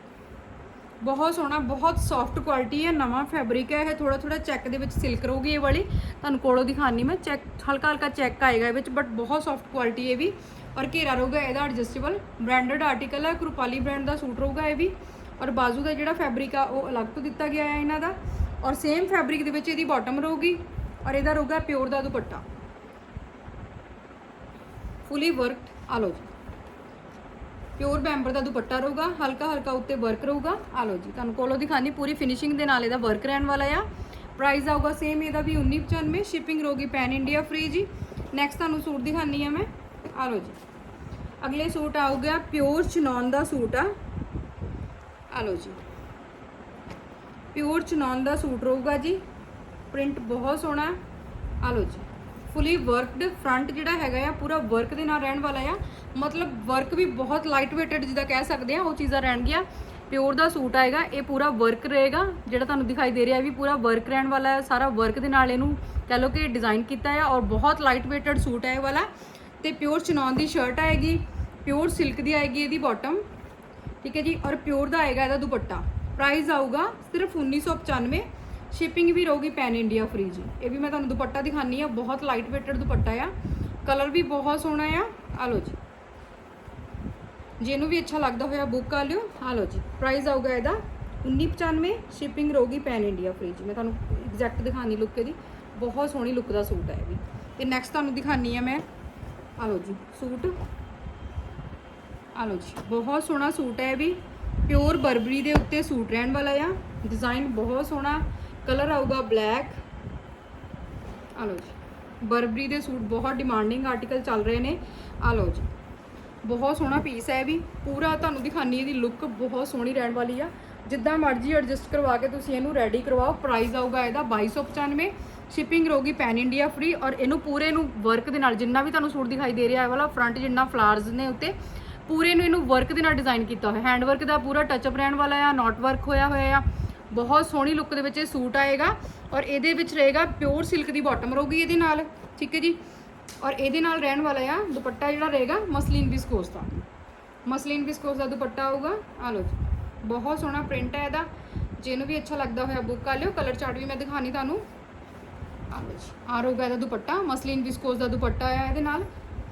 ਬਹੁਤ ਸੋਹਣਾ, ਬਹੁਤ ਸੌਫਟ ਕੁਆਲਿਟੀ ਹੈ, ਨਵਾਂ ਫੈਬਰਿਕ ਹੈ, ਇਹ ਥੋੜਾ ਥੋੜਾ ਚੈੱਕ ਦੇ ਵਿੱਚ ਸਿਲਕ ਰਹੂਗੀ ਇਹ ਵਾਲੀ। ਤੁਹਾਨੂੰ ਕੋਲੋਂ ਦਿਖਾਣੀ ਮੈਂ ਚੈੱਕ ਹਲਕਾ ਹਲਕਾ ਚੈੱਕ ਆਏਗਾ ਇਹ ਵਿੱਚ ਬਟ ਬਹੁਤ ਸੌਫਟ ਕੁਆਲਿਟੀ ਇਹ ਵੀ। ਔਰ ਘੇਰਾ ਰਹੂਗਾ ਇਹਦਾ ਐਡਜਸਟੇਬਲ ਬ੍ਰਾਂਡਡ ਆਰਟੀਕਲ ਹੈ ਕਰੂਪਾਲੀ ਬ੍ਰਾਂਡ ਦਾ ਸੂਟ ਰਹੂਗਾ ਇਹ ਵੀ। ਔਰ ਬਾਜ਼ੂ ਦਾ ਜਿਹੜਾ ਫੈਬਰਿਕ ਆ, ਉਹ ਅਲੱਗ ਤੋਂ ਦਿੱਤਾ ਗਿਆ ਹੈ ਇਹਨਾਂ ਦਾ। ਔਰ ਸੇਮ ਫੈਬਰਿਕ ਦੇ ਵਿੱਚ ਇਹਦੀ ਬਾਟਮ ਰਹੂਗੀ ਔਰ ਇਹਦਾ ਰਹੂਗਾ ਪਿਓਰ ਦਾ ਦੁਪੱਟਾ। ਫੁੱਲੀ ਵਰਕਡ ਆ ਲਓ ਜੀ। ਪਿਓਰ ਬੈਂਬਰ ਦਾ ਦੁਪੱਟਾ ਰਹੂਗਾ ਹਲਕਾ ਹਲਕਾ ਉੱਤੇ ਵਰਕ ਰਹੂਗਾ, ਆ ਲਓ ਜੀ। ਤੁਹਾਨੂੰ ਕੋਲੋਂ ਦਿਖਾਣੀ ਪੂਰੀ ਫਿਨਿਸ਼ਿੰਗ ਦੇ ਨਾਲ ਇਹਦਾ ਵਰਕ ਰਹਿਣ ਵਾਲਾ ਆ। ਪ੍ਰਾਈਸ ਆਊਗਾ ਸੇਮ ਇਹਦਾ ਵੀ 1995 ਸ਼ਿਪਿੰਗ ਰਹੂਗੀ ਪੈਨ ਇੰਡੀਆ ਫ੍ਰੀ ਜੀ। ਨੈਕਸਟ ਤੁਹਾਨੂੰ ਸੂਟ ਦਿਖਾਣੀ ਆ ਮੈਂ, ਆ ਲਓ ਜੀ। ਅਗਲੇ ਸੂਟ ਆਊਗਾ ਪਿਓਰ ਚਨੌਨ ਦਾ ਸੂਟ ਆ। ਆ ਲਓ ਜੀ। ਪਿਓਰ ਚਨੌਨ ਦਾ ਸੂਟ ਰਹੂਗਾ ਜੀ। ਪ੍ਰਿੰਟ ਬਹੁਤ ਸੋਹਣਾ। ਹੈ। ਆ ਲਓ ਜੀ। ਫੁੱਲੀ ਵਰਕਡ ਫਰੰਟ ਜਿਹੜਾ ਹੈਗਾ ਆ, ਪੂਰਾ ਵਰਕ ਦੇ ਨਾਲ ਰਹਿਣ ਵਾਲਾ ਆ। ਮਤਲਬ ਵਰਕ ਵੀ ਬਹੁਤ ਲਾਈਟ ਵੇਟਡ ਜਿੱਦਾਂ ਕਹਿ ਸਕਦੇ ਆ, ਉਹ ਚੀਜ਼ਾਂ ਰਹਿਣਗੀਆਂ ਪਿਓਰ ਦਾ ਸੂਟ ਆਏਗਾ, ਇਹ ਪੂਰਾ ਵਰਕ ਰਹੇਗਾ। ਜਿਹੜਾ ਤੁਹਾਨੂੰ ਦਿਖਾਈ ਦੇ ਰਿਹਾ ਵੀ ਪੂਰਾ ਵਰਕ ਰਹਿਣ ਵਾਲਾ ਹੈ ਸਾਰਾ ਵਰਕ ਦੇ ਨਾਲ ਇਹਨੂੰ ਕਹ ਲਓ ਕਿ ਡਿਜ਼ਾਈਨ ਕੀਤਾ ਹੈ ਔਰ ਬਹੁਤ ਲਾਈਟ ਵੇਟਡ ਸੂਟ ਹੈ ਇਹ ਵਾਲਾ। ਤੇ ਪਿਓਰ ਚਨੌਨ ਦੀ ਸ਼ਰਟ ਆਏਗੀ ਪਿਓਰ ਸਿਲਕ ਦੀ ਆਏਗੀ ਇਹਦੀ ਬਾਟਮ ਠੀਕ ਹੈ ਜੀ? ਔਰ ਪਿਓਰ ਦਾ ਆਏਗਾ ਇਹਦਾ ਦੁਪੱਟਾ। ਪ੍ਰਾਈਸ ਆਊਗਾ ਸਿਰਫ 1995 ਸ਼ਿਪਿੰਗ ਵੀ ਰਹੂਗੀ ਪੈਨ ਇੰਡੀਆ ਫ੍ਰੀ ਜੀ। ਇਹ ਵੀ ਮੈਂ ਤੁਹਾਨੂੰ ਦੁਪੱਟਾ ਦਿਖਾਨੀ ਆ ਬਹੁਤ ਲਾਈਟ ਵੇਟਡ ਦੁਪੱਟਾ ਆ। ਕਲਰ ਵੀ ਬਹੁਤ ਸੋਹਣਾ ਆ। ਆ ਲਓ ਜੀ। ਜਿਹਨੂੰ ਵੀ ਅੱਛਾ ਲੱਗਦਾ ਹੋਇਆ ਬੁੱਕ ਕਰ ਲਿਓ। ਆ ਲਓ ਜੀ। ਪ੍ਰਾਈਸ ਆਊਗਾ ਇਹਦਾ 1995 ਸ਼ਿਪਿੰਗ ਰਹੂਗੀ ਪੈਨ ਇੰਡੀਆ ਫ੍ਰੀ ਜੀ। ਮੈਂ ਤੁਹਾਨੂੰ ਐਗਜ਼ੈਕਟ ਦਿਖਾਣੀ ਲੁੱਕ ਇਹਦੀ। ਬਹੁਤ ਸੋਹਣੀ ਲੁੱਕ ਦਾ ਸੂਟ ਹੈ ਇਹ ਵੀ। ਤੇ ਨੈਕਸਟ ਤੁਹਾਨੂੰ ਦਿਖਾਨੀ ਆ ਮੈਂ। ਆ ਲਓ ਜੀ, ਸੂਟ। ਆ ਲਓ ਜੀ। ਬਹੁਤ ਸੋਹਣਾ ਸੂਟ ਹੈ ਇਹ ਵੀ। ਪਿਓਰ ਬਰਬਰੀ ਦੇ ਉੱਤੇ ਸੂਟ ਰਹਿਣ ਵਾਲਾ ਆ। ਡਿਜ਼ਾਈਨ ਬਹੁਤ ਸੋਹਣਾ ਕਲਰ ਆਊਗਾ ਬਲੈਕ ਆ ਲਓ ਜੀ। ਬਰਬਰੀ ਦੇ ਸੂਟ ਬਹੁਤ ਡਿਮਾਂਡਿੰਗ ਆਰਟੀਕਲ ਚੱਲ ਰਹੇ ਨੇ। ਆ ਲਓ ਜੀ। ਬਹੁਤ ਸੋਹਣਾ ਪੀਸ ਹੈ ਇਹ ਵੀ। ਪੂਰਾ ਤੁਹਾਨੂੰ ਦਿਖਾਨੀ ਇਹਦੀ ਲੁੱਕ ਬਹੁਤ ਸੋਹਣੀ ਰਹਿਣ ਵਾਲੀ ਆ। ਜਿੱਦਾਂ ਮਰਜ਼ੀ ਐਡਜਸਟ ਕਰਵਾ ਕੇ ਤੁਸੀਂ ਇਹਨੂੰ ਰੈਡੀ ਕਰਵਾਓ। ਪ੍ਰਾਈਸ ਆਊਗਾ ਇਹਦਾ 2295 ਸ਼ਿਪਿੰਗ ਰਹੂਗੀ ਪੈਨ ਇੰਡੀਆ ਫ੍ਰੀ ਔਰ ਇਹਨੂੰ ਪੂਰੇ ਨੂੰ ਵਰਕ ਦੇ ਨਾਲ ਜਿੰਨਾ ਵੀ ਤੁਹਾਨੂੰ ਸੂਟ ਦਿਖਾਈ ਦੇ ਰਿਹਾ ਹੈ ਵਾਲਾ ਫਰੰਟ ਜਿੰਨਾ ਫਲਾਰਸ ਨੇ ਉੱਤੇ ਪੂਰੇ ਨੂੰ ਇਹਨੂੰ ਵਰਕ ਦੇ ਨਾਲ ਡਿਜ਼ਾਈਨ ਕੀਤਾ ਹੋਇਆ। ਹੈਂਡ ਵਰਕ ਦਾ ਪੂਰਾ ਟੱਚਅਪ ਰਹਿਣ ਵਾਲਾ ਆ ਨਾਟ ਵਰਕ ਹੋਇਆ ਹੋਇਆ ਆ। ਬਹੁਤ ਸੋਹਣੀ ਲੁੱਕ ਦੇ ਵਿੱਚ ਇਹ ਸੂਟ ਆਏਗਾ ਔਰ ਇਹਦੇ ਵਿੱਚ ਰਹੇਗਾ ਪਿਓਰ ਸਿਲਕ ਦੀ ਬਾਟਮ ਰਹੂਗੀ ਇਹਦੇ ਨਾਲ, ਠੀਕ ਹੈ ਜੀ? ਔਰ ਇਹਦੇ ਨਾਲ ਰਹਿਣ ਵਾਲਾ ਆ ਦੁਪੱਟਾ ਜਿਹੜਾ ਰਹੇਗਾ ਮਸਲੀਨ ਵਿਸਕੋਸ ਦਾ। ਮਸਲੀਨ ਵਿਸਕੋਸ ਦਾ ਦੁਪੱਟਾ ਆਊਗਾ। ਆ ਲਓ ਜੀ, ਬਹੁਤ ਸੋਹਣਾ ਪ੍ਰਿੰਟ ਹੈ ਇਹਦਾ। ਜਿਹਨੂੰ ਵੀ ਅੱਛਾ ਲੱਗਦਾ ਹੋਇਆ ਬੁੱਕ ਕਰ ਲਿਓ ਕਲਰ ਚਾਰਟ ਵੀ ਮੈਂ ਦਿਖਾਣੀ ਤੁਹਾਨੂੰ। ਆ ਲਓ ਜੀ ਆ ਰਹੂਗਾ ਇਹਦਾ ਦੁਪੱਟਾ, ਮਸਲੀਨ ਵਿਸਕੋਸ ਦਾ ਦੁਪੱਟਾ ਆ ਇਹਦੇ ਨਾਲ।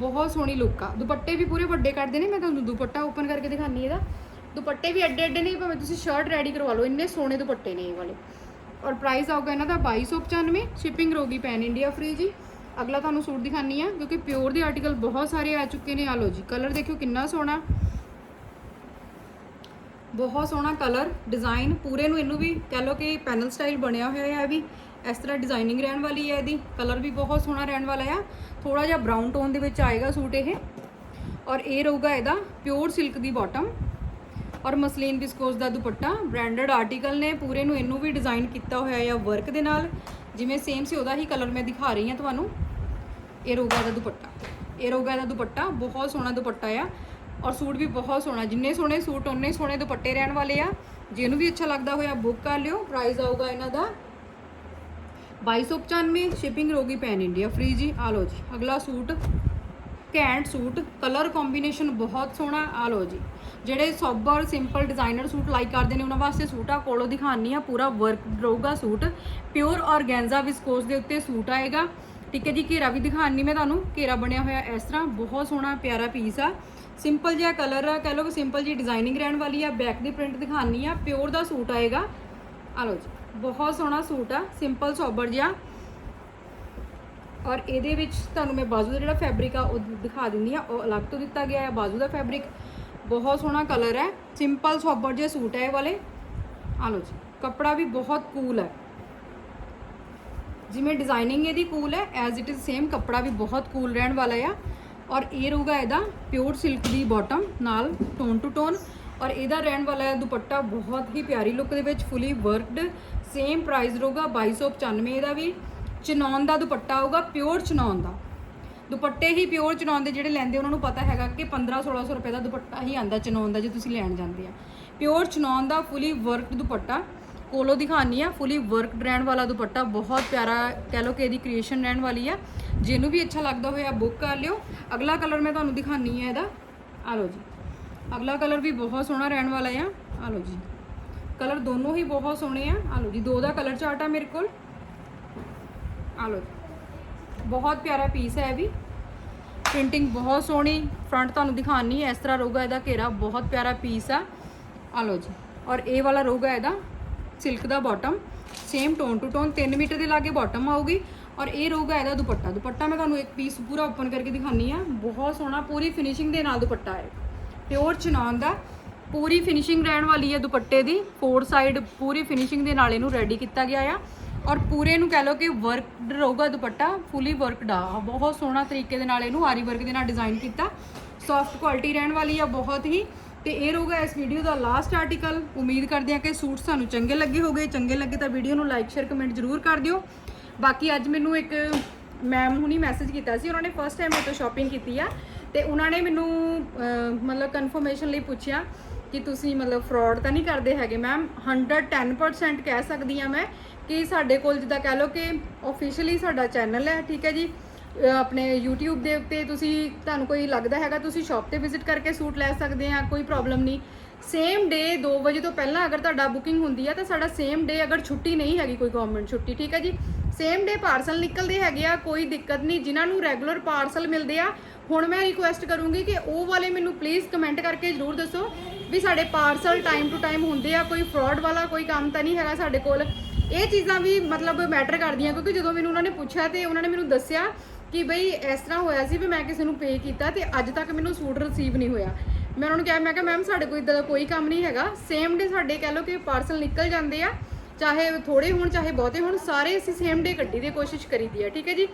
ਬਹੁਤ ਸੋਹਣੀ ਲੁੱਕ ਆ। ਦੁਪੱਟੇ ਵੀ ਪੂਰੇ ਵੱਡੇ ਕੱਢਦੇ ਨੇ, ਮੈਂ ਤੁਹਾਨੂੰ ਦੁਪੱਟਾ ਓਪਨ ਕਰਕੇ ਦਿਖਾਣੀ ਇਹਦਾ। ਦੁਪੱਟੇ ਵੀ ਐਡੇ ਐਡੇ ਨੇ, ਭਾਵੇਂ ਤੁਸੀਂ ਸ਼ਰਟ ਰੈਡੀ ਕਰਵਾ ਲਓ, ਇੰਨੇ ਸੋਹਣੇ ਦੁਪੱਟੇ ਨੇ ਇਹ ਵਾਲੇ। ਔਰ ਪ੍ਰਾਈਸ ਆਊਗਾ ਇਹਨਾਂ ਦਾ 2295 ਸ਼ਿਪਿੰਗ ਰਹੂਗੀ ਪੈਨ ਇੰਡੀਆ ਫ੍ਰੀ ਜੀ। ਅਗਲਾ ਤੁਹਾਨੂੰ ਸੂਟ ਦਿਖਾਨੀ ਆ, ਕਿਉਂਕਿ ਪਿਓਰ ਦੇ ਆਰਟੀਕਲ ਬਹੁਤ ਸਾਰੇ ਆ ਚੁੱਕੇ ਨੇ। ਆ ਲਓ ਜੀ ਕਲਰ ਦੇਖਿਓ ਕਿੰਨਾ ਸੋਹਣਾ। ਬਹੁਤ ਸੋਹਣਾ ਕਲਰ ਡਿਜ਼ਾਈਨ ਪੂਰੇ ਨੂੰ ਇਹਨੂੰ ਵੀ ਕਹਿ ਲਓ ਕਿ ਪੈਨਲ ਸਟਾਈਲ ਬਣਿਆ ਹੋਇਆ ਹੈ ਵੀ। ਇਸ ਤਰ੍ਹਾਂ ਡਿਜ਼ਾਈਨਿੰਗ ਰਹਿਣ ਵਾਲੀ ਹੈ ਇਹਦੀ ਕਲਰ ਵੀ ਬਹੁਤ ਸੋਹਣਾ ਰਹਿਣ ਵਾਲਾ ਆ। ਥੋੜਾ ਜਿਹਾ ਬ੍ਰਾਊਨ ਟੋਨ ਦੇ ਵਿੱਚ ਆਏਗਾ ਸੂਟ ਇਹ। ਔਰ ਇਹ ਰਹੂਗਾ ਇਹਦਾ ਪਿਓਰ ਸਿਲਕ ਦੀ ਬਾਟਮ ਔਰ ਮਸਲੀਨ ਵਿਸਕੋਸ ਦਾ ਦੁਪੱਟਾ ਬ੍ਰਾਂਡਡ ਆਰਟੀਕਲ ਨੇ ਪੂਰੇ ਨੂੰ ਇਹਨੂੰ ਵੀ ਡਿਜ਼ਾਈਨ ਕੀਤਾ ਹੋਇਆ ਆ ਵਰਕ ਦੇ ਨਾਲ। ਜਿਵੇਂ ਸੇਮ ਸੀ, ਉਹਦਾ ਹੀ ਕਲਰ ਮੈਂ ਦਿਖਾ ਰਹੀ ਹਾਂ ਤੁਹਾਨੂੰ। ਇਹ ਰਹੂਗਾ ਇਹਦਾ ਦੁਪੱਟਾ। ਇਹ ਰਹੂਗਾ ਇਹਦਾ ਦੁਪੱਟਾ, ਬਹੁਤ ਸੋਹਣਾ ਦੁਪੱਟਾ ਆ। ਔਰ ਸੂਟ ਵੀ ਬਹੁਤ ਸੋਹਣਾ, ਜਿੰਨੇ ਸੋਹਣੇ ਸੂਟ ਉਹਨੇ ਸੋਹਣੇ ਦੁਪੱਟੇ ਰਹਿਣ ਵਾਲੇ ਆ। ਜਿਹਨੂੰ ਵੀ ਅੱਛਾ ਲੱਗਦਾ ਹੋਇਆ, ਬੁੱਕ ਕਰ ਲਿਓ ਪ੍ਰਾਈਸ ਆਊਗਾ ਇਹਨਾਂ ਦਾ 2295 ਸ਼ਿਪਿੰਗ ਰੋਗੀ ਪੈਨ ਇੰਡੀਆ। ਫ੍ਰੀ ਜੀ, ਆ ਲਓ ਜੀ। ਅਗਲਾ ਸੂਟ, ਘੈਂਟ ਸੂਟ ਕਲਰ ਕੰਬੀਨੇਸ਼ਨ ਬਹੁਤ ਸੋਹਣਾ, ਆ ਲਓ ਜੀ। ਜਿਹੜੇ sober simple designer suit like ਕਰਦੇ ਨੇ, ਉਹਨਾਂ ਵਾਸਤੇ ਸੂਟ ਆ। ਕੋਲੋਂ ਦਿਖਾਣੀ ਆ, ਪੂਰਾ ਵਰਕ ਰਹੂਗਾ ਸੂਟ। ਪਿਓਰ ਆਰਗੈਂਜ਼ਾ ਵਿਸਕੋਸ ਦੇ ਉੱਤੇ ਸੂਟ ਆਏਗਾ। ਠੀਕ ਹੈ ਜੀ, ਘੇਰਾ ਵੀ ਦਿਖਾਣੀ ਮੈਂ ਤੁਹਾਨੂੰ। ਘੇਰਾ ਬਣਿਆ ਹੋਇਆ ਇਸ ਤਰ੍ਹਾਂ, ਬਹੁਤ ਸੋਹਣਾ, ਪਿਆਰਾ ਪੀਸ ਆ। ਸਿੰਪਲ ਜਿਹਾ ਕਲਰ ਆ, ਕਹਿ ਲਓ ਸਿੰਪਲ ਜੀ ਡਿਜ਼ਾਈਨਿੰਗ ਰਹਿਣ ਵਾਲੀ ਆ। ਬੈਕ ਦੀ ਪ੍ਰਿੰਟ ਦਿਖਾਣੀ ਆ। ਪਿਓਰ ਦਾ ਸੂਟ ਆਏਗਾ। ਆ ਲਓ ਜੀ। ਬਹੁਤ ਸੋਹਣਾ ਸੂਟ ਆ ਸਿੰਪਲ ਸੋਬਰ ਜਿਹਾ। ਔਰ ਇਹਦੇ ਵਿੱਚ ਤੁਹਾਨੂੰ ਮੈਂ ਬਾਜ਼ੂ ਦਾ ਜਿਹੜਾ ਫੈਬਰਿਕ ਆ, ਉਹ ਦਿਖਾ ਦਿੰਦੀ ਆ। ਉਹ ਅਲੱਗ ਤੋਂ ਦਿੱਤਾ ਗਿਆ ਹੈ ਬਾਜ਼ੂ ਦਾ ਫੈਬਰਿਕ ਬਹੁਤ ਸੋਹਣਾ ਕਲਰ ਹੈ ਸਿੰਪਲ ਸੋਬਰ ਜਿਹਾ ਸੂਟ ਹੈ ਇਹ ਵਾਲੇ। ਆ ਲਓ ਜੀ, ਕੱਪੜਾ ਵੀ ਬਹੁਤ ਕੂਲ ਹੈ ਜਿਵੇਂ ਡਿਜ਼ਾਈਨਿੰਗ ਇਹਦੀ ਕੂਲ ਹੈ ਐਜ਼ ਇਟ ਇਜ਼ ਸੇਮ ਕੱਪੜਾ ਵੀ ਬਹੁਤ ਕੂਲ ਰਹਿਣ ਵਾਲਾ ਆ। ਔਰ ਇਹ ਰਹੂਗਾ ਇਹਦਾ ਪਿਓਰ ਸਿਲਕ ਦੀ ਬਾਟਮ ਨਾਲ ਟੋਨ ਟੂ ਟੋਨ ਔਰ ਇਹਦਾ ਰਹਿਣ ਵਾਲਾ ਦੁਪੱਟਾ ਬਹੁਤ ਹੀ ਪਿਆਰੀ ਲੁੱਕ ਦੇ ਵਿੱਚ ਫੁੱਲੀ ਵਰਕਡ ਸੇਮ ਪ੍ਰਾਈਸ ਰਹੂਗਾ 2295 ਇਹਦਾ ਵੀ, ਚਨੌਨ ਦਾ ਦੁਪੱਟਾ ਆਊਗਾ ਪਿਓਰ ਚਨੌਨ ਦਾ। ਦੁਪੱਟੇ ਹੀ ਪਿਓਰ ਚਨੌਨ ਦੇ ਜਿਹੜੇ ਲੈਂਦੇ, ਉਹਨਾਂ ਨੂੰ ਪਤਾ ਹੈਗਾ ਕਿ 15 1600 ਰੁਪਏ ਦਾ ਦੁਪੱਟਾ ਹੀ ਆਂਦਾ ਚਨੌਨ ਦਾ ਜੇ ਤੁਸੀਂ ਲੈਣ ਜਾਂਦੇ ਆ। ਪਿਓਰ ਚਨੌਨ ਦਾ ਫੁੱਲੀ ਵਰਕਡ ਦੁਪੱਟਾ, ਕੋਲੋਂ ਦਿਖਾਣੀ ਆ ਫੁੱਲੀ ਵਰਕਡ ਰਹਿਣ ਵਾਲਾ ਦੁਪੱਟਾ, ਬਹੁਤ ਪਿਆਰਾ ਕਹਿ ਲਓ ਕਿ ਇਹਦੀ ਕ੍ਰੀਏਸ਼ਨ ਰਹਿਣ ਵਾਲੀ ਆ। ਜਿਹਨੂੰ ਵੀ ਅੱਛਾ ਲੱਗਦਾ ਹੋਇਆ ਬੁੱਕ ਕਰ ਲਿਓ। ਅਗਲਾ ਕਲਰ ਮੈਂ ਤੁਹਾਨੂੰ ਦਿਖਾਣੀ ਆ ਇਹਦਾ। ਆ ਲਓ ਜੀ। ਅਗਲਾ ਕਲਰ ਵੀ ਬਹੁਤ ਸੋਹਣਾ ਰਹਿਣ ਵਾਲਾ ਆ। ਆ ਲਓ ਜੀ। ਕਲਰ ਦੋਨੋਂ ਹੀ ਬਹੁਤ ਸੋਹਣੇ ਆ। ਆ ਲਓ ਜੀ, ਦੋ ਦਾ ਕਲਰ ਚਾਰਟ ਆ ਮੇਰੇ ਕੋਲ। ਆ ਲਓ ਜੀ। ਬਹੁਤ ਪਿਆਰਾ ਪੀਸ ਹੈ ਇਹ ਵੀ। ਪ੍ਰਿੰਟਿੰਗ ਬਹੁਤ ਸੋਹਣੀ ਫਰੰਟ ਤੁਹਾਨੂੰ ਦਿਖਾਣੀ ਇਸ ਤਰ੍ਹਾਂ ਰਹੂਗਾ ਇਹਦਾ ਘੇਰਾ ਬਹੁਤ ਪਿਆਰਾ ਪੀਸ ਆ। ਆ ਲਓ ਜੀ, ਔਰ ਇਹ ਵਾਲਾ ਰਹੂਗਾ ਇਹਦਾ silk the bottom same tone to tone 3 metre ਦੇ ਲਾਗੇ ਬਾਟਮ ਆਊਗੀ। ਔਰ ਇਹ ਰਹੂਗਾ ਇਹਦਾ ਦੁਪੱਟਾ ਦੁਪੱਟਾ ਮੈਂ ਤੁਹਾਨੂੰ ਇੱਕ ਪੀਸ ਪੂਰਾ ਓਪਨ ਕਰਕੇ ਦਿਖਾਣੀ ਆ। ਬਹੁਤ ਸੋਹਣਾ, ਪੂਰੀ ਫਿਨਿਸ਼ਿੰਗ ਦੇ ਨਾਲ ਦੁਪੱਟਾ ਹੈ। ਪਿਓਰ ਚਨਾਨ ਦਾ ਪੂਰੀ ਫਿਨਿਸ਼ਿੰਗ ਰਹਿਣ ਵਾਲੀ ਹੈ ਦੁਪੱਟੇ ਦੀ। ਫੋਰ ਸਾਈਡ ਪੂਰੀ ਫਿਨਿਸ਼ਿੰਗ ਦੇ ਨਾਲ ਇਹਨੂੰ ਰੈਡੀ ਕੀਤਾ ਗਿਆ ਆ। ਔਰ ਪੂਰੇ ਨੂੰ ਕਹਿ ਲਓ ਕਿ ਵਰਕਡ ਰਹੂਗਾ ਦੁਪੱਟਾ ਫੁੱਲੀ ਵਰਕਡ ਆ। ਬਹੁਤ ਸੋਹਣਾ ਤਰੀਕੇ ਦੇ ਨਾਲ ਇਹਨੂੰ ਆਰੀ ਵਰਕ ਦੇ ਨਾਲ ਡਿਜ਼ਾਈਨ ਕੀਤਾ। ਸੌਫਟ ਕੁਆਲਿਟੀ ਰਹਿਣ ਵਾਲੀ ਆ ਬਹੁਤ ਹੀ। ਤੇ ਇਹ ਰਹੂਗਾ ਇਸ ਵੀਡੀਓ ਦਾ ਲਾਸਟ ਆਰਟੀਕਲ ਉਮੀਦ ਕਰਦੇ ਹਾਂ ਕਿ ਸੂਟ ਸਾਨੂੰ ਚੰਗੇ ਲੱਗੇ ਹੋਗੇ। ਚੰਗੇ ਲੱਗੇ ਤਾਂ ਵੀਡੀਓ ਨੂੰ ਲਾਈਕ ਸ਼ੇਅਰ ਕਮੈਂਟ ਜ਼ਰੂਰ ਕਰ ਦਿਓ। ਬਾਕੀ ਅੱਜ ਮੈਨੂੰ ਇੱਕ ਮੈਮ ਹੁਣੀ ਮੈਸੇਜ ਕੀਤਾ ਸੀ। ਉਹਨਾਂ ਨੇ ਫਸਟ ਟਾਈਮ ਮੇਰੇ ਤੋਂ ਸ਼ਾਪਿੰਗ ਕੀਤੀ ਆ। ਤੇ ਉਹਨਾਂ ਨੇ ਮੈਨੂੰ ਮਤਲਬ ਕਨਫਰਮੇਸ਼ਨ ਲਈ ਪੁੱਛਿਆ ਕਿ ਤੁਸੀਂ ਮਤਲਬ ਫਰਾਡ ਤਾਂ ਨਹੀਂ ਕਰਦੇ ਹੈਗੇ ਮੈਮ 110% ਕਹਿ ਸਕਦੀ ਆ ਮੈਂ ਕਿ ਸਾਡੇ ਕੋਲ ਜਿੱਦਾਂ ਕਹਿ ਲਓ ਕਿ ਆਫੀਸ਼ੀਅਲੀ ਸਾਡਾ ਚੈਨਲ ਹੈ, ਠੀਕ ਹੈ ਜੀ? ਆਪਣੇ YouTube ਦੇ ਉੱਤੇ ਤੁਸੀਂ, ਤੁਹਾਨੂੰ ਕੋਈ ਲੱਗਦਾ ਹੈਗਾ, ਤੁਸੀਂ ਸ਼ਾਪ ਤੇ ਵਿਜ਼ਿਟ ਕਰਕੇ ਸੂਟ ਲੈ ਸਕਦੇ ਆ ਕੋਈ ਪ੍ਰੋਬਲਮ ਨਹੀਂ। ਸੇਮ ਡੇ 2 ਵਜੇ ਤੋਂ ਪਹਿਲਾਂ ਅਗਰ ਤੁਹਾਡਾ ਬੁਕਿੰਗ ਹੁੰਦੀ ਹੈ ਤਾਂ ਸਾਡਾ ਸੇਮ ਡੇ ਅਗਰ ਛੁੱਟੀ ਨਹੀਂ ਹੈਗੀ ਕੋਈ ਗਵਰਨਮੈਂਟ ਛੁੱਟੀ, ਠੀਕ ਹੈ ਜੀ? ਸੇਮ ਡੇ ਪਾਰਸਲ ਨਿਕਲਦੇ ਹੈਗੇ ਆ, ਕੋਈ ਦਿੱਕਤ ਨਹੀਂ, ਜਿਨ੍ਹਾਂ ਨੂੰ ਰੈਗੂਲਰ ਪਾਰਸਲ ਮਿਲਦੇ ਆ, ਹੁਣ ਮੈਂ ਰਿਕੁਐਸਟ ਕਰੂੰਗੀ ਕਿ ਉਹ ਵਾਲੇ ਮੈਨੂੰ ਪਲੀਜ਼ ਕਮੈਂਟ ਕਰਕੇ ਜਰੂਰ ਦੱਸੋ ਵੀ ਸਾਡੇ ਪਾਰਸਲ ਟਾਈਮ ਟੂ ਟਾਈਮ ਹੁੰਦੇ ਆ, ਕੋਈ ਫਰਾਡ ਵਾਲਾ ਕੋਈ ਕੰਮ ਤਾਂ ਨਹੀਂ ਹੈਗਾ ਸਾਡੇ ਕੋਲ। ਇਹ ਚੀਜ਼ਾਂ ਵੀ ਮਤਲਬ ਮੈਟਰ ਕਰਦੀਆਂ, ਕਿਉਂਕਿ ਜਦੋਂ ਮੈਨੂੰ ਉਹਨਾਂ ਨੇ ਪੁੱਛਿਆ ਤੇ ਉਹਨਾਂ ਨੇ ਮੈਨੂੰ ਦੱਸਿਆ ਕਿ ਬਈ ਇਸ ਤਰ੍ਹਾਂ ਹੋਇਆ ਸੀ ਵੀ ਮੈਂ ਕਿਸੇ ਨੂੰ ਪੇ ਕੀਤਾ ਤੇ ਅੱਜ ਤੱਕ ਮੈਨੂੰ ਸੂਟ ਰਿਸੀਵ ਨਹੀਂ ਹੋਇਆ। ਮੈਂ ਉਹਨਾਂ ਨੂੰ ਕਿਹਾ, ਮੈਂ ਕਿਹਾ ਮੈਮ ਸਾਡੇ ਕੋਈ ਇਦਾਂ ਦਾ ਕੋਈ ਕੰਮ ਨਹੀਂ ਹੈਗਾ। ਸੇਮ ਡੇ ਸਾਡੇ ਕਹਿ ਲਓ ਕਿ ਪਾਰਸਲ ਨਿਕਲ ਜਾਂਦੇ ਆ ਚਾਹੇ ਥੋੜੇ ਹੋਣ, ਚਾਹੇ ਬਹੁਤੇ ਹੋਣ, ਸਾਰੇ ਅਸੀਂ ਸੇਮ ਡੇ ਕੱਢੀ ਦੀ ਕੋਸ਼ਿਸ਼ ਕਰੀਦੀ ਹੈ, ਠੀਕ ਹੈ ਜੀ?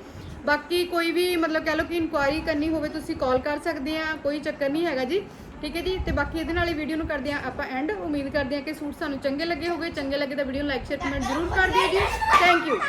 ਬਾਕੀ ਕੋਈ ਵੀ ਮਤਲਬ ਕਹਿ ਲਓ ਕਿ ਇਨਕੁਆਇਰੀ ਕਰਨੀ ਹੋਵੇ, ਤੁਸੀਂ ਕਾਲ ਕਰ ਸਕਦੇ ਆ, ਕੋਈ ਚੱਕਰ ਨਹੀਂ ਹੈਗਾ ਜੀ, ਠੀਕ ਹੈ ਜੀ? ਤੇ ਬਾਕੀ ਇਹਦੇ ਨਾਲ ਹੀ ਵੀਡੀਓ ਨੂੰ ਕਰਦੇ ਆ ਆਪਾਂ ਐਂਡ ਉਮੀਦ ਕਰਦੇ ਆ ਕਿ ਸੂਟ ਸਾਨੂੰ ਚੰਗੇ ਲੱਗੇ ਹੋਗੇ ਚੰਗੇ ਲੱਗੇ ਤਾਂ ਵੀਡੀਓ ਨੂੰ ਲਾਈਕ ਸ਼ੇਅਰ ਕਮੈਂਟ ਜ਼ਰੂਰ ਕਰ ਦਿਓ ਜੀ। Thank you